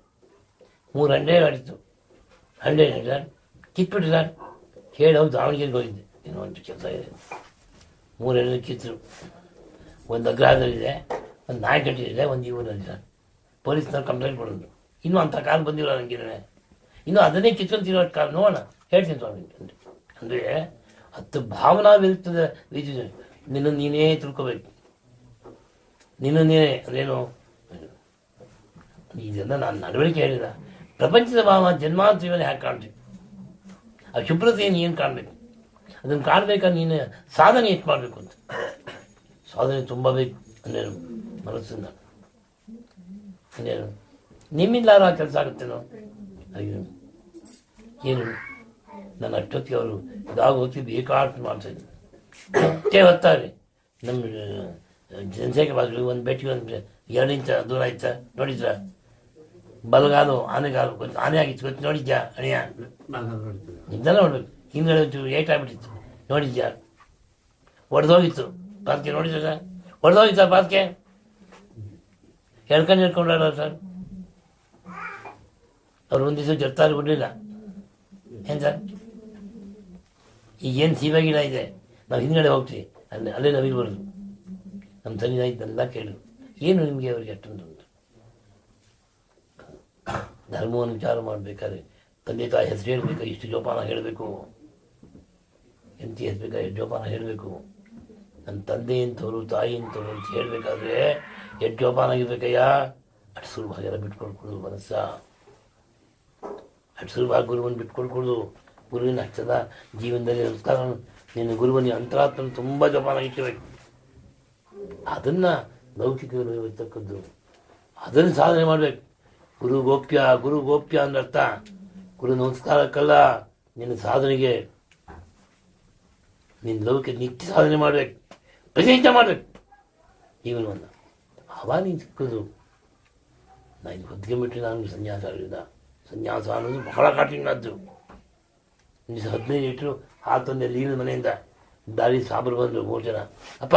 ಮೂರು ಹಂಡೆ ಆಡಿತ್ತು. ಹಂಡೆ ಸರ್. ಕಿತ್ಬಿಟ್ಟು ಸರ್. ಹೇಳಿ ಹೌದು, ದಾವಣಗೆರೆಗೆ ಹೋಗಿದ್ದೆ. ಏನೋ ಒಂದು ಕೆಲಸ ಇದೆ. ಮೂರೆಲ್ಲ ಕಿತ್ತರು ಒಂದು ಅಗ್ರಹದಲ್ಲಿದೆ ಒಂದು ನಾಯಿ ಕಟ್ಟಿದೆ. ಒಂದು ಇವರಲ್ಲಿ ಸರ್. ಪೊಲೀಸ್ನವ್ರು ಕಂಪ್ಲೇಂಟ್ ಕೊಡೋದು. ಇನ್ನೂ ಅಂಥ ಕಾಲ ಬಂದಿಲ್ಲ ನನಗೆ ಇನ್ನು ಅದನ್ನೇ ಕಿತ್ಕೊಂತಿರೋ ಕಾಲ, ನೋಡೋಣ. ಹೇಳ್ತೀನಿ ಸ್ವಾಮಿ ಅಂದರೆ ಹತ್ತು ಭಾವನಾ ವಿರುದ್ಧದ ರೀತಿ. ನಿನ್ನ ನೀನೇ ತಿಳ್ಕೋಬೇಕು. ನಿನ್ನ ನೀನೇ, ಅಂದ್ರೇನು? ಇದೆಲ್ಲ ನಾನು ನಡವಳಿಕೆ ಹೇಳಿದ. ಪ್ರಪಂಚದ ಭಾವ ಜನ್ಮಾಂತರವನ್ನು ಹ್ಯಾಕೆ ಕಾಣ್ತೀವಿ ಆ ಶುಭ್ರತೆಯನ್ನು ಏನು ಕಾಣಬೇಕು. ಅದನ್ನು ಕಾಣಬೇಕಾದ್ರೆ ನೀನು? ಸಾಧನೆ ಎಷ್ಟು ಮಾಡಬೇಕು ಅಂತ. ಸಾಧನೆ ತುಂಬ ಬೇಕು ಅನ್ನೇನು ಮನಸ್ಸಿಂದ. ಅನ್ನೇನು ನಿಮ್ಮಿಂದಾರು ಆ ಕೆಲಸ ಆಗುತ್ತೇನೋ? ಅಯ್ಯೋ ಏನು? ನನ್ನ ಅಷ್ಟೊತ್ತಿಗೆ ಅವರು ಇದಾಗ ಹೋಗ್ತಿದ್ದು ಬೇಕಾಷ್ಟು ಮಾಡ್ತಾ ಇದ್ದೆ ಅಷ್ಟೇ ಹೊತ್ತಾರೆ ನಮ್ಮ ಜನಸಂಖ್ಯೆ ಬಾಗಿಲು ಒಂದು ಭೇಟಿ ಒಂದು ಎರಡು ಇಂಚ ದೂರ ಆಯ್ತಾ ನೋಡಿದ್ರ? ಬಲಗಾಲು ಆನೆಗಾಲು ಗೊತ್ತು ಆನೆ ಆಗಿತ್ತು ಗೊತ್ತು ನೋಡಿದ್ಯಾ ಅಣಿಯ ಇದೆಲ್ಲ ನೋಡ್ಬೇಕು. ಹಿಂದ್ಗಡೆ ಒಂಚೂರು ಏಟ್ ಆಗ್ಬಿಟ್ಟಿತ್ತು. ನೋಡಿದ್ಯಾ? ಒಡೆದೋಗಿತ್ತು. ಪಾತ್ಕೆ ನೋಡಿದ್ರ ಒಡೆದೋಗಿತ್ತ ಪಾತ್ಕೆ ಹೇಳ್ಕೊಂಡು ಹೇಳ್ಕೊಂಡ್ರಲ್ಲ ಸರ್? ಅವ್ರು ಒಂದು ದಿವಸ ಜರ್ತಾರೆ ಬಿಡಲಿಲ್ಲ. ಎಂತ ಈಗೇನು ಸೀಮೆ ಗಿಡ ಇದೆ? ನಾವು ಹಿಂದ್ಗಡೆ ಹೋಗ್ತೀವಿ. ಅಲ್ಲಿ, ಅಲ್ಲೇ ನಾವು ಬರೋದು. ನಮ್ಮ ತಂದೆ ಇದ್ದೆಲ್ಲ ಕೇಳು ಏನು ನಿಮಗೆ ಅವರಿಗೆ ಅಷ್ಟೊಂದು ಧರ್ಮವನ್ನು ವಿಚಾರ ಮಾಡಬೇಕಾದ್ರೆ ತಂದೆ ತಾಯಿ ಹೆಸರು ಹೇಳಬೇಕು, ಇಷ್ಟು ಜೋಪಾನ ಹೇಳಬೇಕು. ಎಂತಿ ಹೆಸಬೇಕಾದ್ರೆ ಜೋಪಾನ ಹೇಳಬೇಕು. ನನ್ನ ತಂದೆ ಅಂತವರು ತಾಯಿ ಅಂತವರು ಅಂತ ಹೇಳಬೇಕಾದ್ರೆ ಎಷ್ಟು ಜೋಪಾನ ಆಗಿರ್ಬೇಕಯ್ಯ. ಅಷ್ಟು ಸುಲಭ ಬಿಟ್ಕೊಳ್ಕೊಡು ಮನಸ್ಸ? ಸುಲಭ ಗುರುವನ್ನು ಬಿಟ್ಕೊಳ್ಕೊಳ್ದು ಗುರುವಿನ ಹಚ್ಚದ ಜೀವನದಲ್ಲಿ ನಮಸ್ಕಾರ ನಿನ್ನ ಗುರುವಿನ ಅಂತರಾತ್ಮ ತುಂಬ ಜಪಾನ ಇಟ್ಟಬೇಕು ಅದನ್ನ ಲೌಕಿಕ ಇರ್ತಕ್ಕದ್ದು. ಅದನ್ನು ಸಾಧನೆ ಮಾಡಬೇಕು. ಗುರು ಗೋಪ್ಯ ಗುರು ಗೋಪ್ಯ ಅಂದರ್ಥ ಗುರು ನಮಸ್ಕಾರಕ್ಕಲ್ಲ, ನಿನ್ನ ಸಾಧನೆಗೆ ನಿನ್ನ ಲೌಕಿಕ ನಿತ್ಯ ಸಾಧನೆ ಮಾಡ್ಬೇಕು. ಪ್ರತಿನಿತ್ಯ ಮಾಡ್ಬೇಕು. ಜೀವನವನ್ನು. ಅವಾಗ ನೀನು ಸಿಕ್ಕದು. ನಾನು ಹೊದ್ಗೆ ಬಿಟ್ಟು ನಾನು ಸನ್ಯಾಸ ಸನ್ಯಾಸ ಅನ್ನೋದು ಬಹಳ ಕಠಿಣದ್ದು. ನಿಮಿಷ ಹದಿನೈದು ಲೀಟ್ರು ಹಾಲು ತಂದೆ ಲೀನ ಮನೆಯಿಂದ ದಾರಿ ಸಾಬರು ಬಂದರು ಮೂರು ಜನ. ಅಪ್ಪ,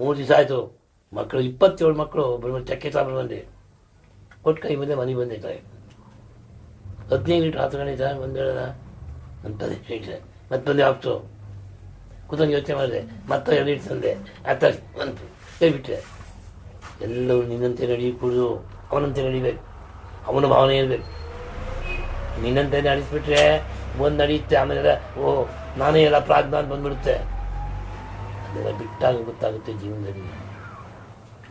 ಮೂರು ದಿವಸ ಆಯಿತು. ಮಕ್ಕಳು, ಇಪ್ಪತ್ತೇಳು ಮಕ್ಕಳು ಒಬ್ಬರು ಚಕ್ಕೆ ಸಾಬರು ಬಂದೆ. ಕೊಟ್ಟು ಕೈ ಬಂದೆ ಮನೆಗೆ ಬಂದೆ ತಾಯಿ. ಹದಿನೈದು ಲೀಟ್ರ್ ಹತ್ತು ಗಂಟೆ ತಾಯಿ ಹೇಳದ ಅಂತ ಹೇಳ್ತಾರೆ ಮತ್ತೆ ಬಂದೆ ಆಗ್ತು ಕೂತಂಗೆ ಯೋಚನೆ ಮಾಡಿದೆ. ಮತ್ತೆ ಎರಡು ಲೀಟ್ರ್ ತಂದೆ. ಅತ್ತ ಬಂತು. ಹೇಳಿಬಿಟ್ಟೆ ಬಿಟ್ಟೆ ಎಲ್ಲರೂ ನಿನ್ನಂತೆ ನಡಿ ಕುಡಿದು ಅವನಂತೆ ನಡಿಬೇಕು. ಅವನ ಭಾವನೆ ಇರಬೇಕು. ನಿನ್ನಂತೆ ನಡೆಸ್ಬಿಟ್ರೆ ಒಂದು ನಡೆಯುತ್ತೆ ಆಮೇಲೆ, ಓ, ನಾನೇ ಎಲ್ಲ ಪ್ರಾಜ್ಞ ಅಂತ ಬಂದ್ಬಿಡುತ್ತೆ. ಅದೆಲ್ಲ ಬಿಟ್ಟಾಗ ಗೊತ್ತಾಗುತ್ತೆ ಜೀವನದಲ್ಲಿ.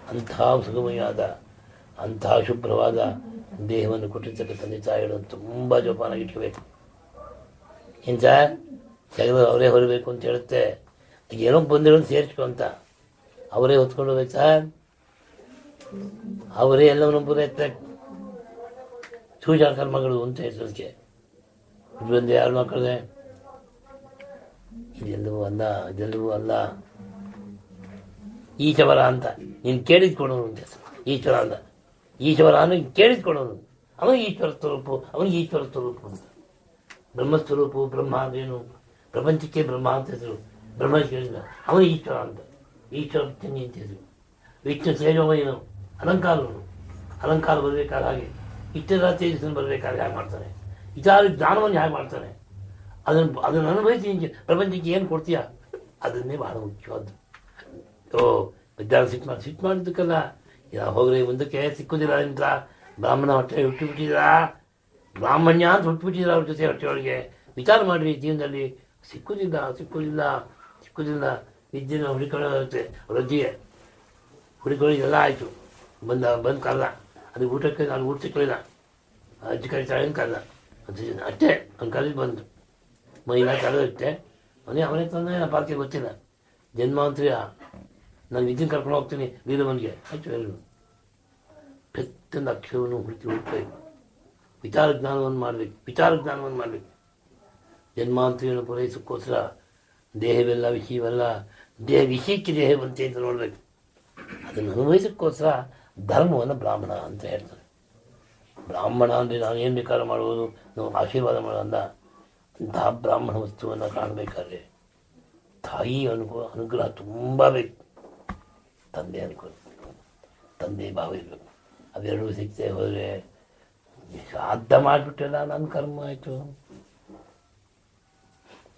ಅಂತಹ ಸುಗಮಯಾದ ಅಂತಹ ಶುಭ್ರವಾದ ದೇಹವನ್ನು ಕೊಟ್ಟಿರ್ತಕ್ಕ ತಂದೆ ತಾಯಿಗಳು ತುಂಬ ಜೋಪಾನಾಗಿ ಇಟ್ಕೋಬೇಕು. ಸರ್? ತೆಗೆದು ಅವರೇ ಹೊರಬೇಕು ಅಂತ ಹೇಳುತ್ತೆ. ಏನೋ ಬಂದಿರೋ ಸೇರಿಸ್ಕೊ ಅಂತ. ಅವರೇ ಹೊತ್ಕೊಂಡು ಹೋಗ್ಬೇಕು ಸರ್. ಅವರೇ ಎಲ್ಲವನ್ನು ಪೂರೈಸ್ಬೇಕು. ಸೂಜಾ ಕರ್ಮಗಳು ಅಂತ ಹೆಸರಿಗೆ ಬಂದು ಯಾರು ಮಕ್ಕಳಿಗೆ ಇದೆಲ್ಲವೂ ಅಲ್ಲ ಇದೆಲ್ಲವೂ ಅಲ್ಲ. ಈಶವರ ಅಂತ. ನೀನು ಕೇಳಿದ್ಕೊಡೋನು ಅಂತ ಈಶ್ವರ ಅಂತ. ಈಶ್ವರ ಅಂದ್ರೆ ಕೇಳಿದ್ಕೊಡೋನು. ಅವನು ಈಶ್ವರ ಸ್ವರೂಪ ಅವನಿಗೆ ಈಶ್ವರ ಸ್ವರೂಪ. ಅಂತ ಬ್ರಹ್ಮಸ್ವರೂಪು, ಬ್ರಹ್ಮ ಅಂದ್ರೇನು ಪ್ರಪಂಚಕ್ಕೆ ಬ್ರಹ್ಮ ಅಂತ ಹೆಸರು. ಬ್ರಹ್ಮ ಕೇಳಿದ ಅವನು ಈಶ್ವರ ಅಂತ. ಈಶ್ವರ ಚನ್ನಿ ಅಂತ ಹೆಸರು. ವಿಷ್ಣು ಏನು ಅಲಂಕಾರನು. ಅಲಂಕಾರ ಬರಬೇಕಾದ ಹಾಗೆ. ಇಷ್ಟರ ತೇಜಸ್ಸನ್ನು ಬರಬೇಕಾದ್ರೆ ಹೇಗೆ ಮಾಡ್ತಾನೆ ವಿಚಾರ ಜ್ಞಾನವನ್ನು ಹೇಗೆ ಮಾಡ್ತಾನೆ ಅದನ್ನು ಅದನ್ನು ಅನುಭವಿಸಿ ಪ್ರಪಂಚಕ್ಕೆ ಏನು ಕೊಡ್ತೀಯ? ಅದನ್ನೇ ಬಹಳ ಮುಖ್ಯವಾದ್ದು. ಓ ವಿದ್ಯಾರ್ ಸಿಟ್ಟು ಮಾಡಿ ಸಿಟ್ಟು ಮಾಡಿದ್ದಕ್ಕಲ್ಲ. ಯಾ ಹೋಗ್ರಿ, ಮುಂದಕ್ಕೆ ಸಿಕ್ಕುದಿಲ್ಲ ಅಂತ ಬ್ರಾಹ್ಮಣ ಹೊಟ್ಟೆ ಹುಟ್ಟಿಬಿಟ್ಟಿದ್ದೀರಾ ಬ್ರಾಹ್ಮಣ್ಯ ಅಂತ ಹುಟ್ಟುಬಿಟ್ಟಿದ್ದೀರಾ ಅವ್ರ ಜೊತೆ ಹೊಟ್ಟೆಯೊಳಗೆ? ವಿಚಾರ ಮಾಡಿರಿ ಜೀವನದಲ್ಲಿ. ಸಿಕ್ಕುದಿಲ್ಲ ಸಿಕ್ಕುದಿಲ್ಲ ಸಿಕ್ಕುದಿಲ್ಲ. ವಿದ್ಯೆನ ಹುಡುಕೊಳ್ಳೋಗುತ್ತೆ ವೃದ್ಧಿಗೆ ಹುಡುಕೊಳ್ಳಿ, ಎಲ್ಲ ಆಯಿತು. ಬಂದ, ಬಂದು ಕರೆದ ಅದು ಊಟಕ್ಕೆ ನಾನು ಊಟ ಸಿಕ್ಕಲಿಲ್ಲ ಅಜ್ಜಿ ಕರಿತಾಳೆ ಕರೆದ. ಅದು ಅಷ್ಟೇ ಅವ್ನು ಕರೆದು ಬಂದು ಮೈನ ಕರೆದಿಟ್ಟೆ ಅವನೇ ಅವನೇ ತಂದೆ ಪಾರ್ಕೆ ಗೊತ್ತಿಲ್ಲ. ಜನ್ಮಾಂತರಿಯ ನಾನು ಇದನ್ನು ಕರ್ಕೊಂಡು ಹೋಗ್ತೀನಿ ವೀರಮನ್ಗೆ ಆಯ್ತು ಹೇಳು ಪೆತ್ತಂದು ಅಕ್ಷರವನ್ನು ಹುಡುಕಿ ಹುಡುಕಬೇಕು ವಿಚಾರ ಜ್ಞಾನವನ್ನು ಮಾಡಬೇಕು, ವಿಚಾರ ಜ್ಞಾನವನ್ನು ಮಾಡಬೇಕು. ಜನ್ಮಾಂತರಿಯನ್ನು ಪೂರೈಸೋಕ್ಕೋಸ್ಕರ ದೇಹವೆಲ್ಲ ವಿಷಯವೆಲ್ಲ ದೇಹ ವಿಷಯಕ್ಕೆ ದೇಹ ಬಂತೆ ಅಂತ ನೋಡಬೇಕು. ಅದನ್ನು ಅನುಭವಿಸೋಕ್ಕೋಸ್ಕರ ಧರ್ಮವನ್ನು ಬ್ರಾಹ್ಮಣ ಅಂತ ಹೇಳ್ತಾರೆ. ಬ್ರಾಹ್ಮಣ ಅಂದರೆ ನಾನು ಏನು ಬೇಕಾದ್ರೂ ಮಾಡ್ಬೋದು. ನಾವು ಆಶೀರ್ವಾದ ಮಾಡೋದ ಅಂತಹ ಬ್ರಾಹ್ಮಣ ವಸ್ತುವನ್ನು ಕಾಣಬೇಕಾದ್ರೆ ತಾಯಿ ಅನುಕೂಲ, ಅನುಗ್ರಹ ತುಂಬ ಬೇಕು. ತಂದೆ ಅನುಕೂಲ. ತಂದೆ ಭಾವ ಇರಬೇಕು. ಅವೆರಡೂ ಸಿಗ್ತೇ ಹೋದರೆ ಶ್ರಾದ್ದ ಮಾಡಿಬಿಟ್ಟೆಲ್ಲ ನನ್ನ ಕರ್ಮ ಆಯಿತು.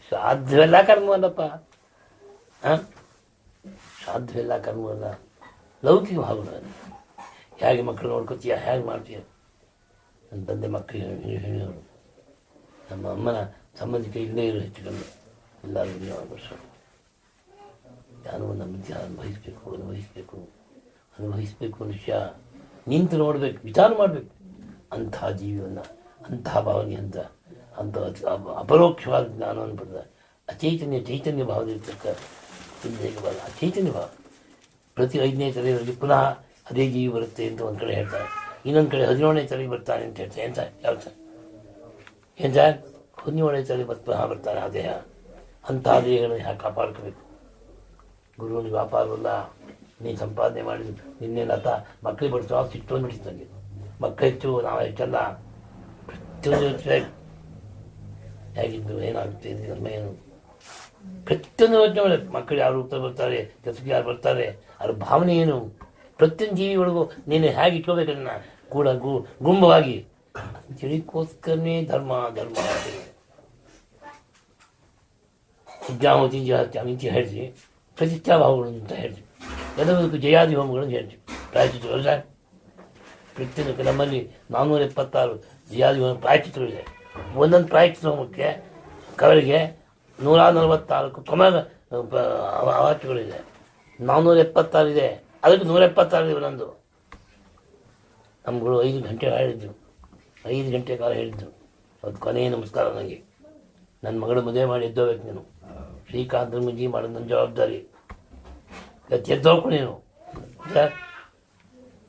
ಶ್ರಾದ್ದವೆಲ್ಲ ಕರ್ಮ ಅಲ್ಲಪ್ಪ ಹಾಂ? ಶ್ರಾದ್ದವೆಲ್ಲ ಕರ್ಮ ಅಲ್ಲ ಲೌಕಿಕ ಅದು. ಹೇಗೆ ಮಕ್ಕಳು ನೋಡ್ಕೊತೀಯ, ಹೇಗೆ ಮಾಡ್ತೀಯ? ನನ್ನ ತಂದೆ ಮಕ್ಕಳಿಗೆ ಹೇಳಿದವರು ನಮ್ಮ ಅಮ್ಮನ ಸಂಬಂಧಿಕ ಇಲ್ಲೇ ಇರೋ ಹೆಚ್ಚು ಕಮ್ಮಿ ಎಲ್ಲರೂ ವರ್ಷ. ಜ್ಞಾನವನ್ನು ವಿದ್ಯೆ ಅನುಭವಿಸಬೇಕು ಅನುಭವಿಸಬೇಕು ಅನುಭವಿಸಬೇಕು ಮನುಷ್ಯ. ನಿಂತು ನೋಡಬೇಕು, ವಿಚಾರ ಮಾಡಬೇಕು. ಅಂತಹ ಜೀವಿಯನ್ನು ಅಂತಹ ಭಾವನೆ ಅಂತ ಅಂತ ಅಪ- ಅಪರೋಕ್ಷವಾದ ಜ್ಞಾನವನ್ನು ಪಡೆದ ಅಚೈತನ್ಯ, ಚೈತನ್ಯ ಭಾವದಿರ್ತಕ್ಕ ಚಿಂತನೆಗೆ ಬರ ಆ ಚೈತನ್ಯ ಭಾವ. ಪ್ರತಿ ಐದನೇ ತಲೆಯಲ್ಲಿ ಪುನಃ ಅದೇ ಜೀವಿ ಬರುತ್ತೆ ಅಂತ ಒಂದು ಕಡೆ ಹೇಳ್ತಾರೆ. ಇನ್ನೊಂದು ಕಡೆ ಹದಿನೇಳನೇ ತಲೆ ಬರ್ತಾನೆ ಅಂತ ಹೇಳ್ತಾರೆ. ಎಂತ? ಯಾವ ಸರ್? ಎಂತ ಹದಿನೇಳನೇ ತಲೆ ಬರ್ತ ಬರ್ತಾರೆ ಆ ದೇಹ. ಅಂತಹ ದೇಹಗಳನ್ನು ಯಾಕೆ ಕಾಪಾಡ್ಕೋಬೇಕು? ಗುರುವಿನ ವ್ಯಾಪಾರವಲ್ಲ ನೀ ಸಂಪಾದನೆ ಮಾಡಿ ನಿನ್ನೆ ಲತ. ಮಕ್ಕಳಿಗೆ ಬಡಿಸೋ ಸಿಟ್ಟು ಬಿಡಿಸ್ತು ನನಗೆ ಮಕ್ಕಳು ಹೆಚ್ಚು, ನಾವು ಹೆಚ್ಚಲ್ಲ. ಪ್ರತಿಯೊಂದು ಹೇಗಿದ್ದು ಏನಾಗುತ್ತೆ ನಮ್ಮ ಏನು? ಪ್ರತಿಯೊಂದು ಯೋಚನೆ ಮಕ್ಕಳು ಯಾರು ಉತ್ತರ ಬರ್ತಾರೆ ಕೆಲಸಕ್ಕೆ ಯಾರು ಬರ್ತಾರೆ, ಅವ್ರ ಭಾವನೆ ಏನು? ಪ್ರತಿಯೊಂದು ಜೀವಿಗಳಿಗೂ ನೀನು ಹೇಗೆ ಇಟ್ಕೋಬೇಕನ್ನ ಕೂಡ ಗು ಗುಂಬವಾಗಿ. ತಿಳಿಕೋಸ್ಕರನೇ ಧರ್ಮ ಧರ್ಮ. ವಿದ್ಯಾವತಿ ಮಿಂಚಿ ಹೇಳಿದ್ವಿ. ಪ್ರತಿಷ್ಠಾ ಭಾವಗಳು ಅಂತ ಹೇಳಿದ್ವಿ. ಎಲ್ಲದಕ್ಕೂ ಜಯಾದಿ ಹೋಮಗಳನ್ನು ಹೇಳಿದ್ವಿ. ಪ್ರಾಯಚಿತ್ರ ಸರ್ ಪ್ರತಿಯೊಂದಕ್ಕೆ ನಮ್ಮಲ್ಲಿ ನಾನ್ನೂರ ಎಪ್ಪತ್ತಾರು ಜಯಾದಿ ಹೋಮ ಪ್ರಾಯಚಿತ್ರವಿದೆ ಒಂದೊಂದು ಪ್ರಾಯಚಿತ್ರ ಹೋಮಕ್ಕೆ ಕವರಿಗೆ ನೂರ ನಲವತ್ತಾರು ಅವಾಚ್ಯಗಳಿದೆ ನಾನ್ನೂರ ಎಪ್ಪತ್ತಾರು ಇದೆ. ಅದಕ್ಕೆ ನೂರ ಎಪ್ಪತ್ತಾರು ನಂದು. ನಮ್ಗಳು ಐದು ಗಂಟೆ ಹೇಳಿದ್ರು ಐದು ಗಂಟೆ ಕಾಲ ಹೇಳಿದ್ದು ಅದು ಕೊನೆಯ ನಮಸ್ಕಾರ ನನಗೆ. ನನ್ನ ಮಗಳು ಮದುವೆ ಮಾಡಿ ಎದ್ದೋಗ್ಬೇಕು ನೀನು. ಶ್ರೀಕಾಂತ್ ಮುಂಜಿ ಮಾಡೋದು ನನ್ನ ಜವಾಬ್ದಾರಿ. ಇವತ್ತು ಎದ್ದೋಗ್ಕು ನೀನು.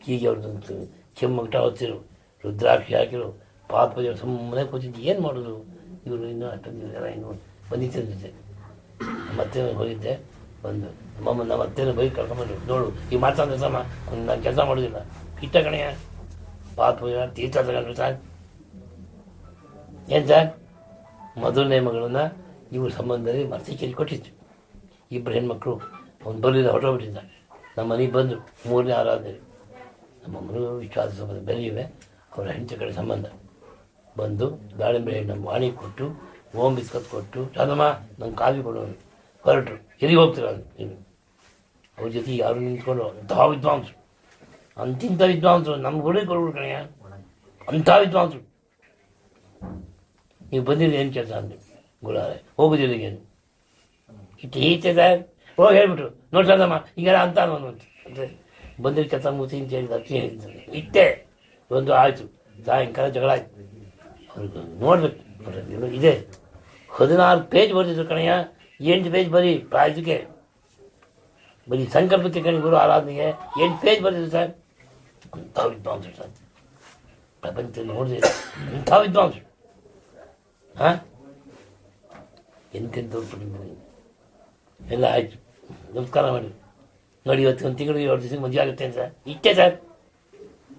ಹೀಗೆ ಅವ್ರದ್ದು ಕೆಮ್ಮಗಟ ಹೊತ್ತಿರು. ರುದ್ರಾಕ್ಷಿ ಹಾಕಿರು. ಪಾಪ ಸುಮ್ಮನೆ ಕೂತಿದ್ದು. ಏನು ಮಾಡೋದು? ಇವರು ಇನ್ನೂ ಅಷ್ಟೊಂದು ಇನ್ನೂ ಬಂದಿದ್ದೆ ಮತ್ತೆ ಹೋಗಿದ್ದೆ. ಬಂದು. ನಮ್ಮಮ್ಮ ನಮ್ಮ ಅತ್ತೆನ ಬೈಕ್ ಕರ್ಕೊಂಬಂದು ನೋಡು, ಈ ಮಾತಾಡ ಸಮ ನಾನು ಕೆಲಸ ಮಾಡೋದಿಲ್ಲ. ಕಿಟ್ಟ ಕಣೆಯ ಪಾಪ ತೀರ್ಥ ತಗೊಂಡ್ರು ಸರ್ ಏನು ಸರ್ ಮೊದಲನೇ ಮಗಳನ್ನ ಇವ್ರ ಸಂಬಂಧದಲ್ಲಿ ಮರ್ತಿಕೇರಿ ಕೊಟ್ಟಿದ್ದು ಇಬ್ಬರು ಹೆಣ್ಮಕ್ಳು, ಅವ್ನು ಬರಲಿಲ್ಲ, ಹೊರಟೋಗ್ಬಿಟ್ಟಿದ್ದ. ನಮ್ಮ ಮನೆಗೆ ಬಂದರು. ಮೂರನೇ ಆರಾಧನೆ. ನಮ್ಮ ಮಗಳು ವಿಶ್ವಾಸ ಸಂಬಂಧ ಇವೆ. ಅವರ ಹೆಂಡತಿ ಕಡೆ ಸಂಬಂಧ. ಬಂದು ದಾಳಿಂಬೆ ನಮ್ಮ ವಾಣಿ ಕೊಟ್ಟು, ಓಂ ಬಿಸ್ಕತ್ ಕೊಟ್ಟು ಚಂದಮ್ಮ ನಂಗೆ ಕಾಫಿ ಕೊಡೋನು ಹೊರಟರು. ಎಲ್ಲಿಗೆ ಹೋಗ್ತೀರ ನೀನು? ಅವ್ರ ಜೊತೆ ಯಾರು ನಿಂತ್ಕೊಂಡು ಅಂತಹ ವಿದ್ವಾಂಸರು ಅಂತಿಂಥ ವಿದ್ವಾಂಸರು, ನಮ್ಗೆ ಹೊಡೆ ಕೊಡ್ಬಿಡು ಕಣಯ್ಯ ಅಂಥ ವಿದ್ವಾಂಸರು. ನೀವು ಬಂದಿದ್ದು ಏನು ಕೆಲಸ ಅಂದ್ರು ಗುಳಾರ ಹೋಗುದಿಲ್ಲ ಏನು ಇಟ್ಟು ಈಚೆ ಸರ್ ಹೋಗಿ ಹೇಳ್ಬಿಟ್ರು. ನೋಡ್ಸಮ್ಮ ಹಿಂಗೆಲ್ಲ ಅಂತ ಅನ್ನೋದು ಅಂದರೆ ಬಂದಿರೋ ಕೆಲಸ ಮುಗಿಸಿ ಅಂತ ಹೇಳಿದ ಅಕ್ಕಿ ಹೇಳಿದ್ದಾರೆ ಇಟ್ಟೆ, ಒಂದು ಆಯಿತು. ಸಾಯಂಕಾಲ ಜಗಳ ಆಯ್ತು. ಅವ್ರಿಗೆ ನೋಡ್ಬೇಕು. ಇದೆ. ಹದಿನಾರು ಪೇಜ್ ಬರೆದಿದ್ರು ಕಣಯ್ಯ. ಎಂಟು ಪೇಜ್ ಬರೀ ಪ್ರಾಯದಕ್ಕೆ ಬರೀ ಸಂಕಲ್ಪಕ್ಕೆ ಕಣಿ ಗುರು ಆರಾಧನೆಗೆ ಎಂಟು ಪೇಜ್ ಬರ್ತದೆ ಸರ್ ಅಂಥ ವಿದ್ವಾಂಸರು ಸರ್ ಪ್ರಪಂಚದಲ್ಲಿ ನೋಡಿದೆ ಇಂಥ ವಿದ್ವಾಂಸರು. ಹಾಂ? ಎಂತೆಂಥವ್ರು ಪಡೆದಿದ್ದೀನಿ ಎಲ್ಲ ಆಯಿತು. ನಮಸ್ಕಾರ ಮಾಡಿ. ನೋಡಿ, ಇವತ್ತು ಒಂದು ತಿಂಗಳು ಎರಡು ದಿವಸಕ್ಕೆ ಮದುವೆ ಆಗುತ್ತೆ ಅಂತ ಸರ್ ಇಷ್ಟೇ ಸರ್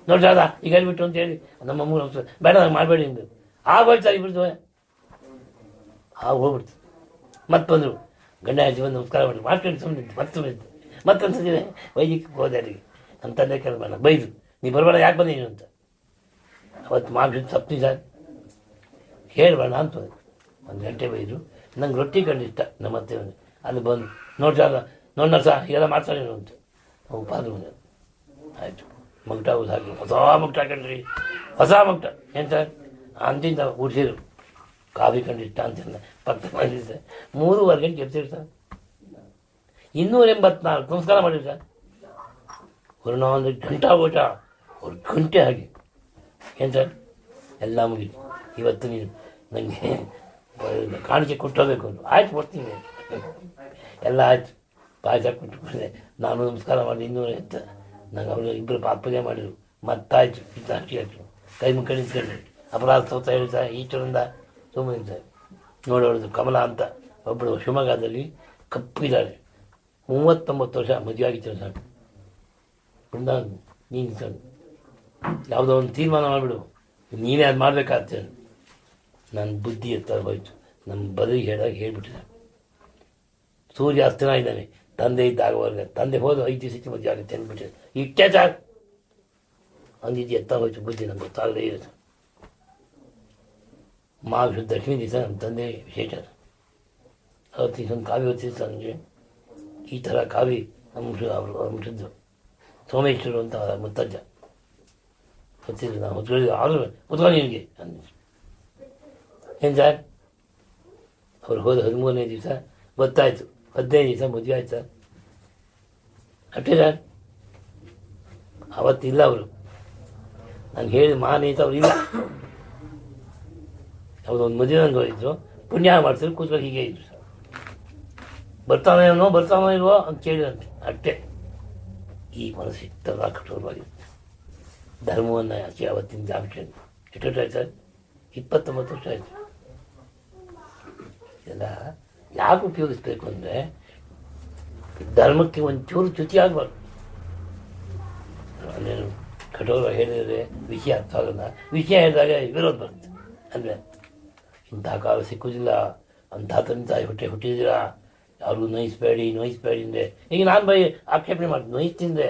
ನೋಡಿ ಅದ ಈಗ ಹೇಳ್ಬಿಟ್ಟು ಅಂತ ಹೇಳಿ. ನಮ್ಮ ಮೂರು ನಮಸ್ಕಾರ ಬೇಡ, ನಂಗೆ ಮಾಡಬೇಡಿ ಅಂತ ಆಗೋಯ್ತು ಸರ್ ಇಬ್ಬರದು ಆಗ ಹೋಗ್ಬಿಡ್ತು. ಮತ್ತೆ ಬಂದರು. ಗಂಡ ಹೆಂಡತಿ ಬಂದು ನಮಸ್ಕಾರ ಮಾಡಿ. ಮಾಡ್ಕೊಂಡು ಸುಮ್ಮನೆ ಮತ್ತೆ ಸುಮ್ಮನೆ ಮತ್ತೊಂದು ಸತಿ ವೈದಿಕ ಹೋದೆ ಅಲ್ಲಿಗೆ ನಮ್ಮ ತಂದೆ ಕೆಲಸ ಬಂದ, ನೀ ಬರಬೇಡ, ಯಾಕೆ ಬಂದೀನಿ ಅಂತ. ಅವತ್ತು ಮಾಡ್ಬಿಟ್ಟು ತಪ್ಪಿ ಸರ್. ಹೇಳಬೇಡ ಅಂತ ಒಂದು ಗಂಟೆ ಬೈದರು. ನಂಗೆ ರೊಟ್ಟಿ ಕಂಡಿಷ್ಟ, ನಮ್ಮ ಅತ್ತೆ ಒಂದು ಅಲ್ಲಿ ಬಂದು ಸರ್ ಅಲ್ಲ ನೋಡ್ ನರ್ಸ ಎಲ್ಲ ಮಾಡ್ತಾನೆ ಅಂತ. ಹೋಗಿ ಪಾದ್ರು ಆಯಿತು. ಮಗ್ಟ ಹಾಕಿ ಹೊಸ ಮಗ್ಟ ಹಾಕೊಂಡ್ರಿ ಹೊಸ ಮಗ್ಟ. ಏನು ಸರ್? ಅಂದಿಂದ ಉಡ್ಸಿರು ಕಾಫಿ ಕಂಡಿಷ್ಟ ಅಂತ ಪಕ್ಕ ಮಾಡಿದ್ದೆ ಮೂರುವರೆ ಗಂಟೆ ಇರ್ತೀರಿ ಸರ್. ಇನ್ನೂರ ಎಂಬತ್ನಾಲ್ಕು ನಮಸ್ಕಾರ ಮಾಡಿದ್ರು ಸರ್. ಒಂದು ಒಂದು ಗಂಟೆ ಓಟ ಒಂದು ಗಂಟೆ ಹಾಗೆ. ಏನು ಸರ್? ಎಲ್ಲ ಮುಗಿದು ಇವತ್ತು ನೀನು ನನಗೆ ಕಾಣಿಕೆ ಕೊಟ್ಟೋಬೇಕು ಆಯ್ತು ಕೊಡ್ತೀನಿ ಎಲ್ಲ ಆಯ್ತು. ಪಾಯಸ ಕೊಟ್ಟು ನಾನು ನಮಸ್ಕಾರ ಮಾಡಿ ಇನ್ನೂರು ಎತ್ತ ನಂಗೆ ಅವರು ಇಬ್ಬರು ಪಾಪಲ್ಯ ಮಾಡಿದ್ರು. ಮತ್ತಾಯ್ತು ಇದು ಹಾಕಿ ಕೈ ಮುಖ ನಿಂತ್ಕೊಂಡ್ರಿ. ಅಪರಾಧ ಸೌತ ಹೇಳ್ತಾ ಈಚರಿಂದ ಸುಮ್ಮನೆ ನೋಡೋದು ಕಮಲ ಅಂತ ಒಬ್ಬರು ಶಿವಮೊಗ್ಗದಲ್ಲಿ ಕಪ್ಪಿದ್ದಾರೆ. ಮೂವತ್ತೊಂಬತ್ತು ವರ್ಷ ಮದುವೆ ಆಗಿತ್ತು ಸರ್ ಬೃಂದಾವನ್ ನೀನು ಸರ್. ಯಾವುದೋ ಒಂದು ತೀರ್ಮಾನ ಮಾಡಿಬಿಡು. ನೀನೇ ಅದು ಮಾಡಬೇಕಾಗ್ತದೆ ನನ್ನ ಬುದ್ಧಿ ಎತ್ತರ ಹೋಯ್ತು. ನಮ್ಮ ಬದುಕಿಗೆ ಹೇಳಿದಾಗ ಹೇಳ್ಬಿಟ್ಟಿದೆ ಸೂರ್ಯ ಅಸ್ತನ ಇದ್ದಾನೆ. ತಂದೆ ಇದ್ದಾಗವರೆಗೆ ತಂದೆ ಹೋದ ಐದು ದಿವಸಕ್ಕೆ ಮದುವೆ ಆಗುತ್ತೆ ಅಂದ್ಬಿಟ್ಟಿದೆ ಇಟ್ಟೆ ಸಾಕು. ಅಂದಿದ್ದು ಎತ್ತ ಹೋಯ್ತು ಬುದ್ಧಿ ನಮ್ಗೆ ಗೊತ್ತಾಗದೇ ಇದೆ ಮಾಘ ದಕ್ಷಿಣ ದಿವಸ ನಮ್ಮ ತಂದೆ ವಿಶೇಷ ಅವತ್ತು ಒಂದು ಕಾವಿ ಹೊತ್ತಿದ್ದು ಸಂಜೆ ಈ ಥರ ಕಾವಿ ನಮ್ಮ ಅವರು ಅಂಶದ್ದು ಸೋಮೇಶ್ವರು ಅಂತ ಮುತ್ತಜ್ಜ. ಹೊತ್ತಿದ್ರು ನಾವು ಹೊತ್ಕೊಳ್ಳಿ ಆದರೂ ಕುತ್ಕೊಂಡು ನಿಮಗೆ ಅಂದ ಏನು ಸರ್? ಅವ್ರು ಹೋದ ಹದಿಮೂರನೇ ದಿವಸ ಗೊತ್ತಾಯ್ತು. ಹದಿನೈದು ದಿವಸ ಮದುವೆ ಆಯ್ತು? ಸರ್ ಅಷ್ಟೇ ಸರ್? ಅವತ್ತಿಲ್ಲ ಅವರು. ನಾನು ಹೇಳಿದ ಮಾನೀತ ಅವ್ರು ಇಲ್ಲ. ಯಾವುದೋ ಒಂದು ಮದುವೆ ನಂಗೆ ಹೋಗಿದ್ರು ಪುಣ್ಯ ಮಾಡ್ತಿದ್ರು, ಕೂತ್ಕೊಂಡು ಹೀಗೆ ಇದ್ರು. ಬರ್ತಾನೋ ಅನ್ನೋ ಬರ್ತಾನೋ ಇಲ್ವೋ ಅಂತ ಕೇಳಿದಂತೆ. ಅಷ್ಟೇ ಈ ಮನಸ್ಸು ಇತ್ತಲ್ಲ ಕಠೋರವಾಗಿರುತ್ತೆ ಧರ್ಮವನ್ನು ಆಚೆ ಅವತ್ತಿನ ಜಾಬಿಟ್ಟು ಎಷ್ಟು ಆಯ್ತು ಸರ್? ಇಪ್ಪತ್ತೊಂಬತ್ತು ವರ್ಷ ಆಯಿತು. ಇದೆಲ್ಲ ಯಾಕೆ ಉಪಯೋಗಿಸ್ಬೇಕು ಅಂದರೆ ಧರ್ಮಕ್ಕೆ ಒಂಚೂರು ಚ್ಯುತಿ ಆಗಬಾರ್ದು. ಅಲ್ಲೇನು ಕಠೋರ ಹೇಳಿದರೆ ವಿಷಯ ಅರ್ಥ ಆಗಲ್ಲ. ವಿಷಯ ಹೇಳಿದಾಗ ವಿರೋಧ ಬರುತ್ತೆ. ಅಂದರೆ ಇಂಥ ಕಾಲ ಸಿಕ್ಕುವುದಿಲ್ಲ ಅಂಥ ತಂದೆ ತಾಯಿ ಹೊಟ್ಟೆ ಹುಟ್ಟಿದ್ದೀರಾ ಯಾರು ನೋಯಿಸ್ಬೇಡಿ ನೋಯಿಸ್ಬೇಡಿ ಅಂದರೆ ಈಗ ನಾನು ಬೈ ಆಕ್ಷೇಪಣೆ ಮಾಡಿ ನೋಯಿಸ್ತಿಂದರೆ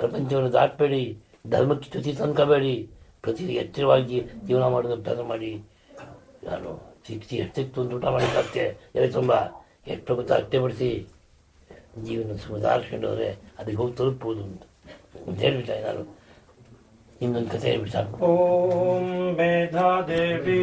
ಪ್ರಪಂಚವನ್ನು ದಾಟಬೇಡಿ, ಧರ್ಮಕ್ಕೆ ಚ್ಯುತಿ ತಂದ್ಕೋಬೇಡಿ. ಪ್ರತಿ ಎಚ್ಚರವಾಗಿ ಜೀವನ ಮಾಡೋದು ಅಭ್ಯಾಸ ಮಾಡಿ. ನಾನು ಸಿಕ್ತಿ ಎಷ್ಟಕ್ಕೆ ಅಂತ ಊಟ ಮಾಡಿದ್ದಾಗ್ತೆ ಎಲ್ಲ ತುಂಬ ಎಷ್ಟು ಪ್ರಪಂಚ ಅಷ್ಟೇ ಜೀವನ ಸುಧಾರಿಸ್ಕೊಂಡು ಹೋದರೆ ಅದಕ್ಕೆ ಹೋಗಿ ತಲುಪ್ಬೋದು ಅಂತ. ಅಂತ ಹೇಳ್ಬಿಟ್ಟೆ ನಾನು ಇನ್ನೊಂದು ಕಥೆ ಹೇಳ್ಬಿಟ್ಟು ಸಾಕು. ಓಂ ದೇವಿ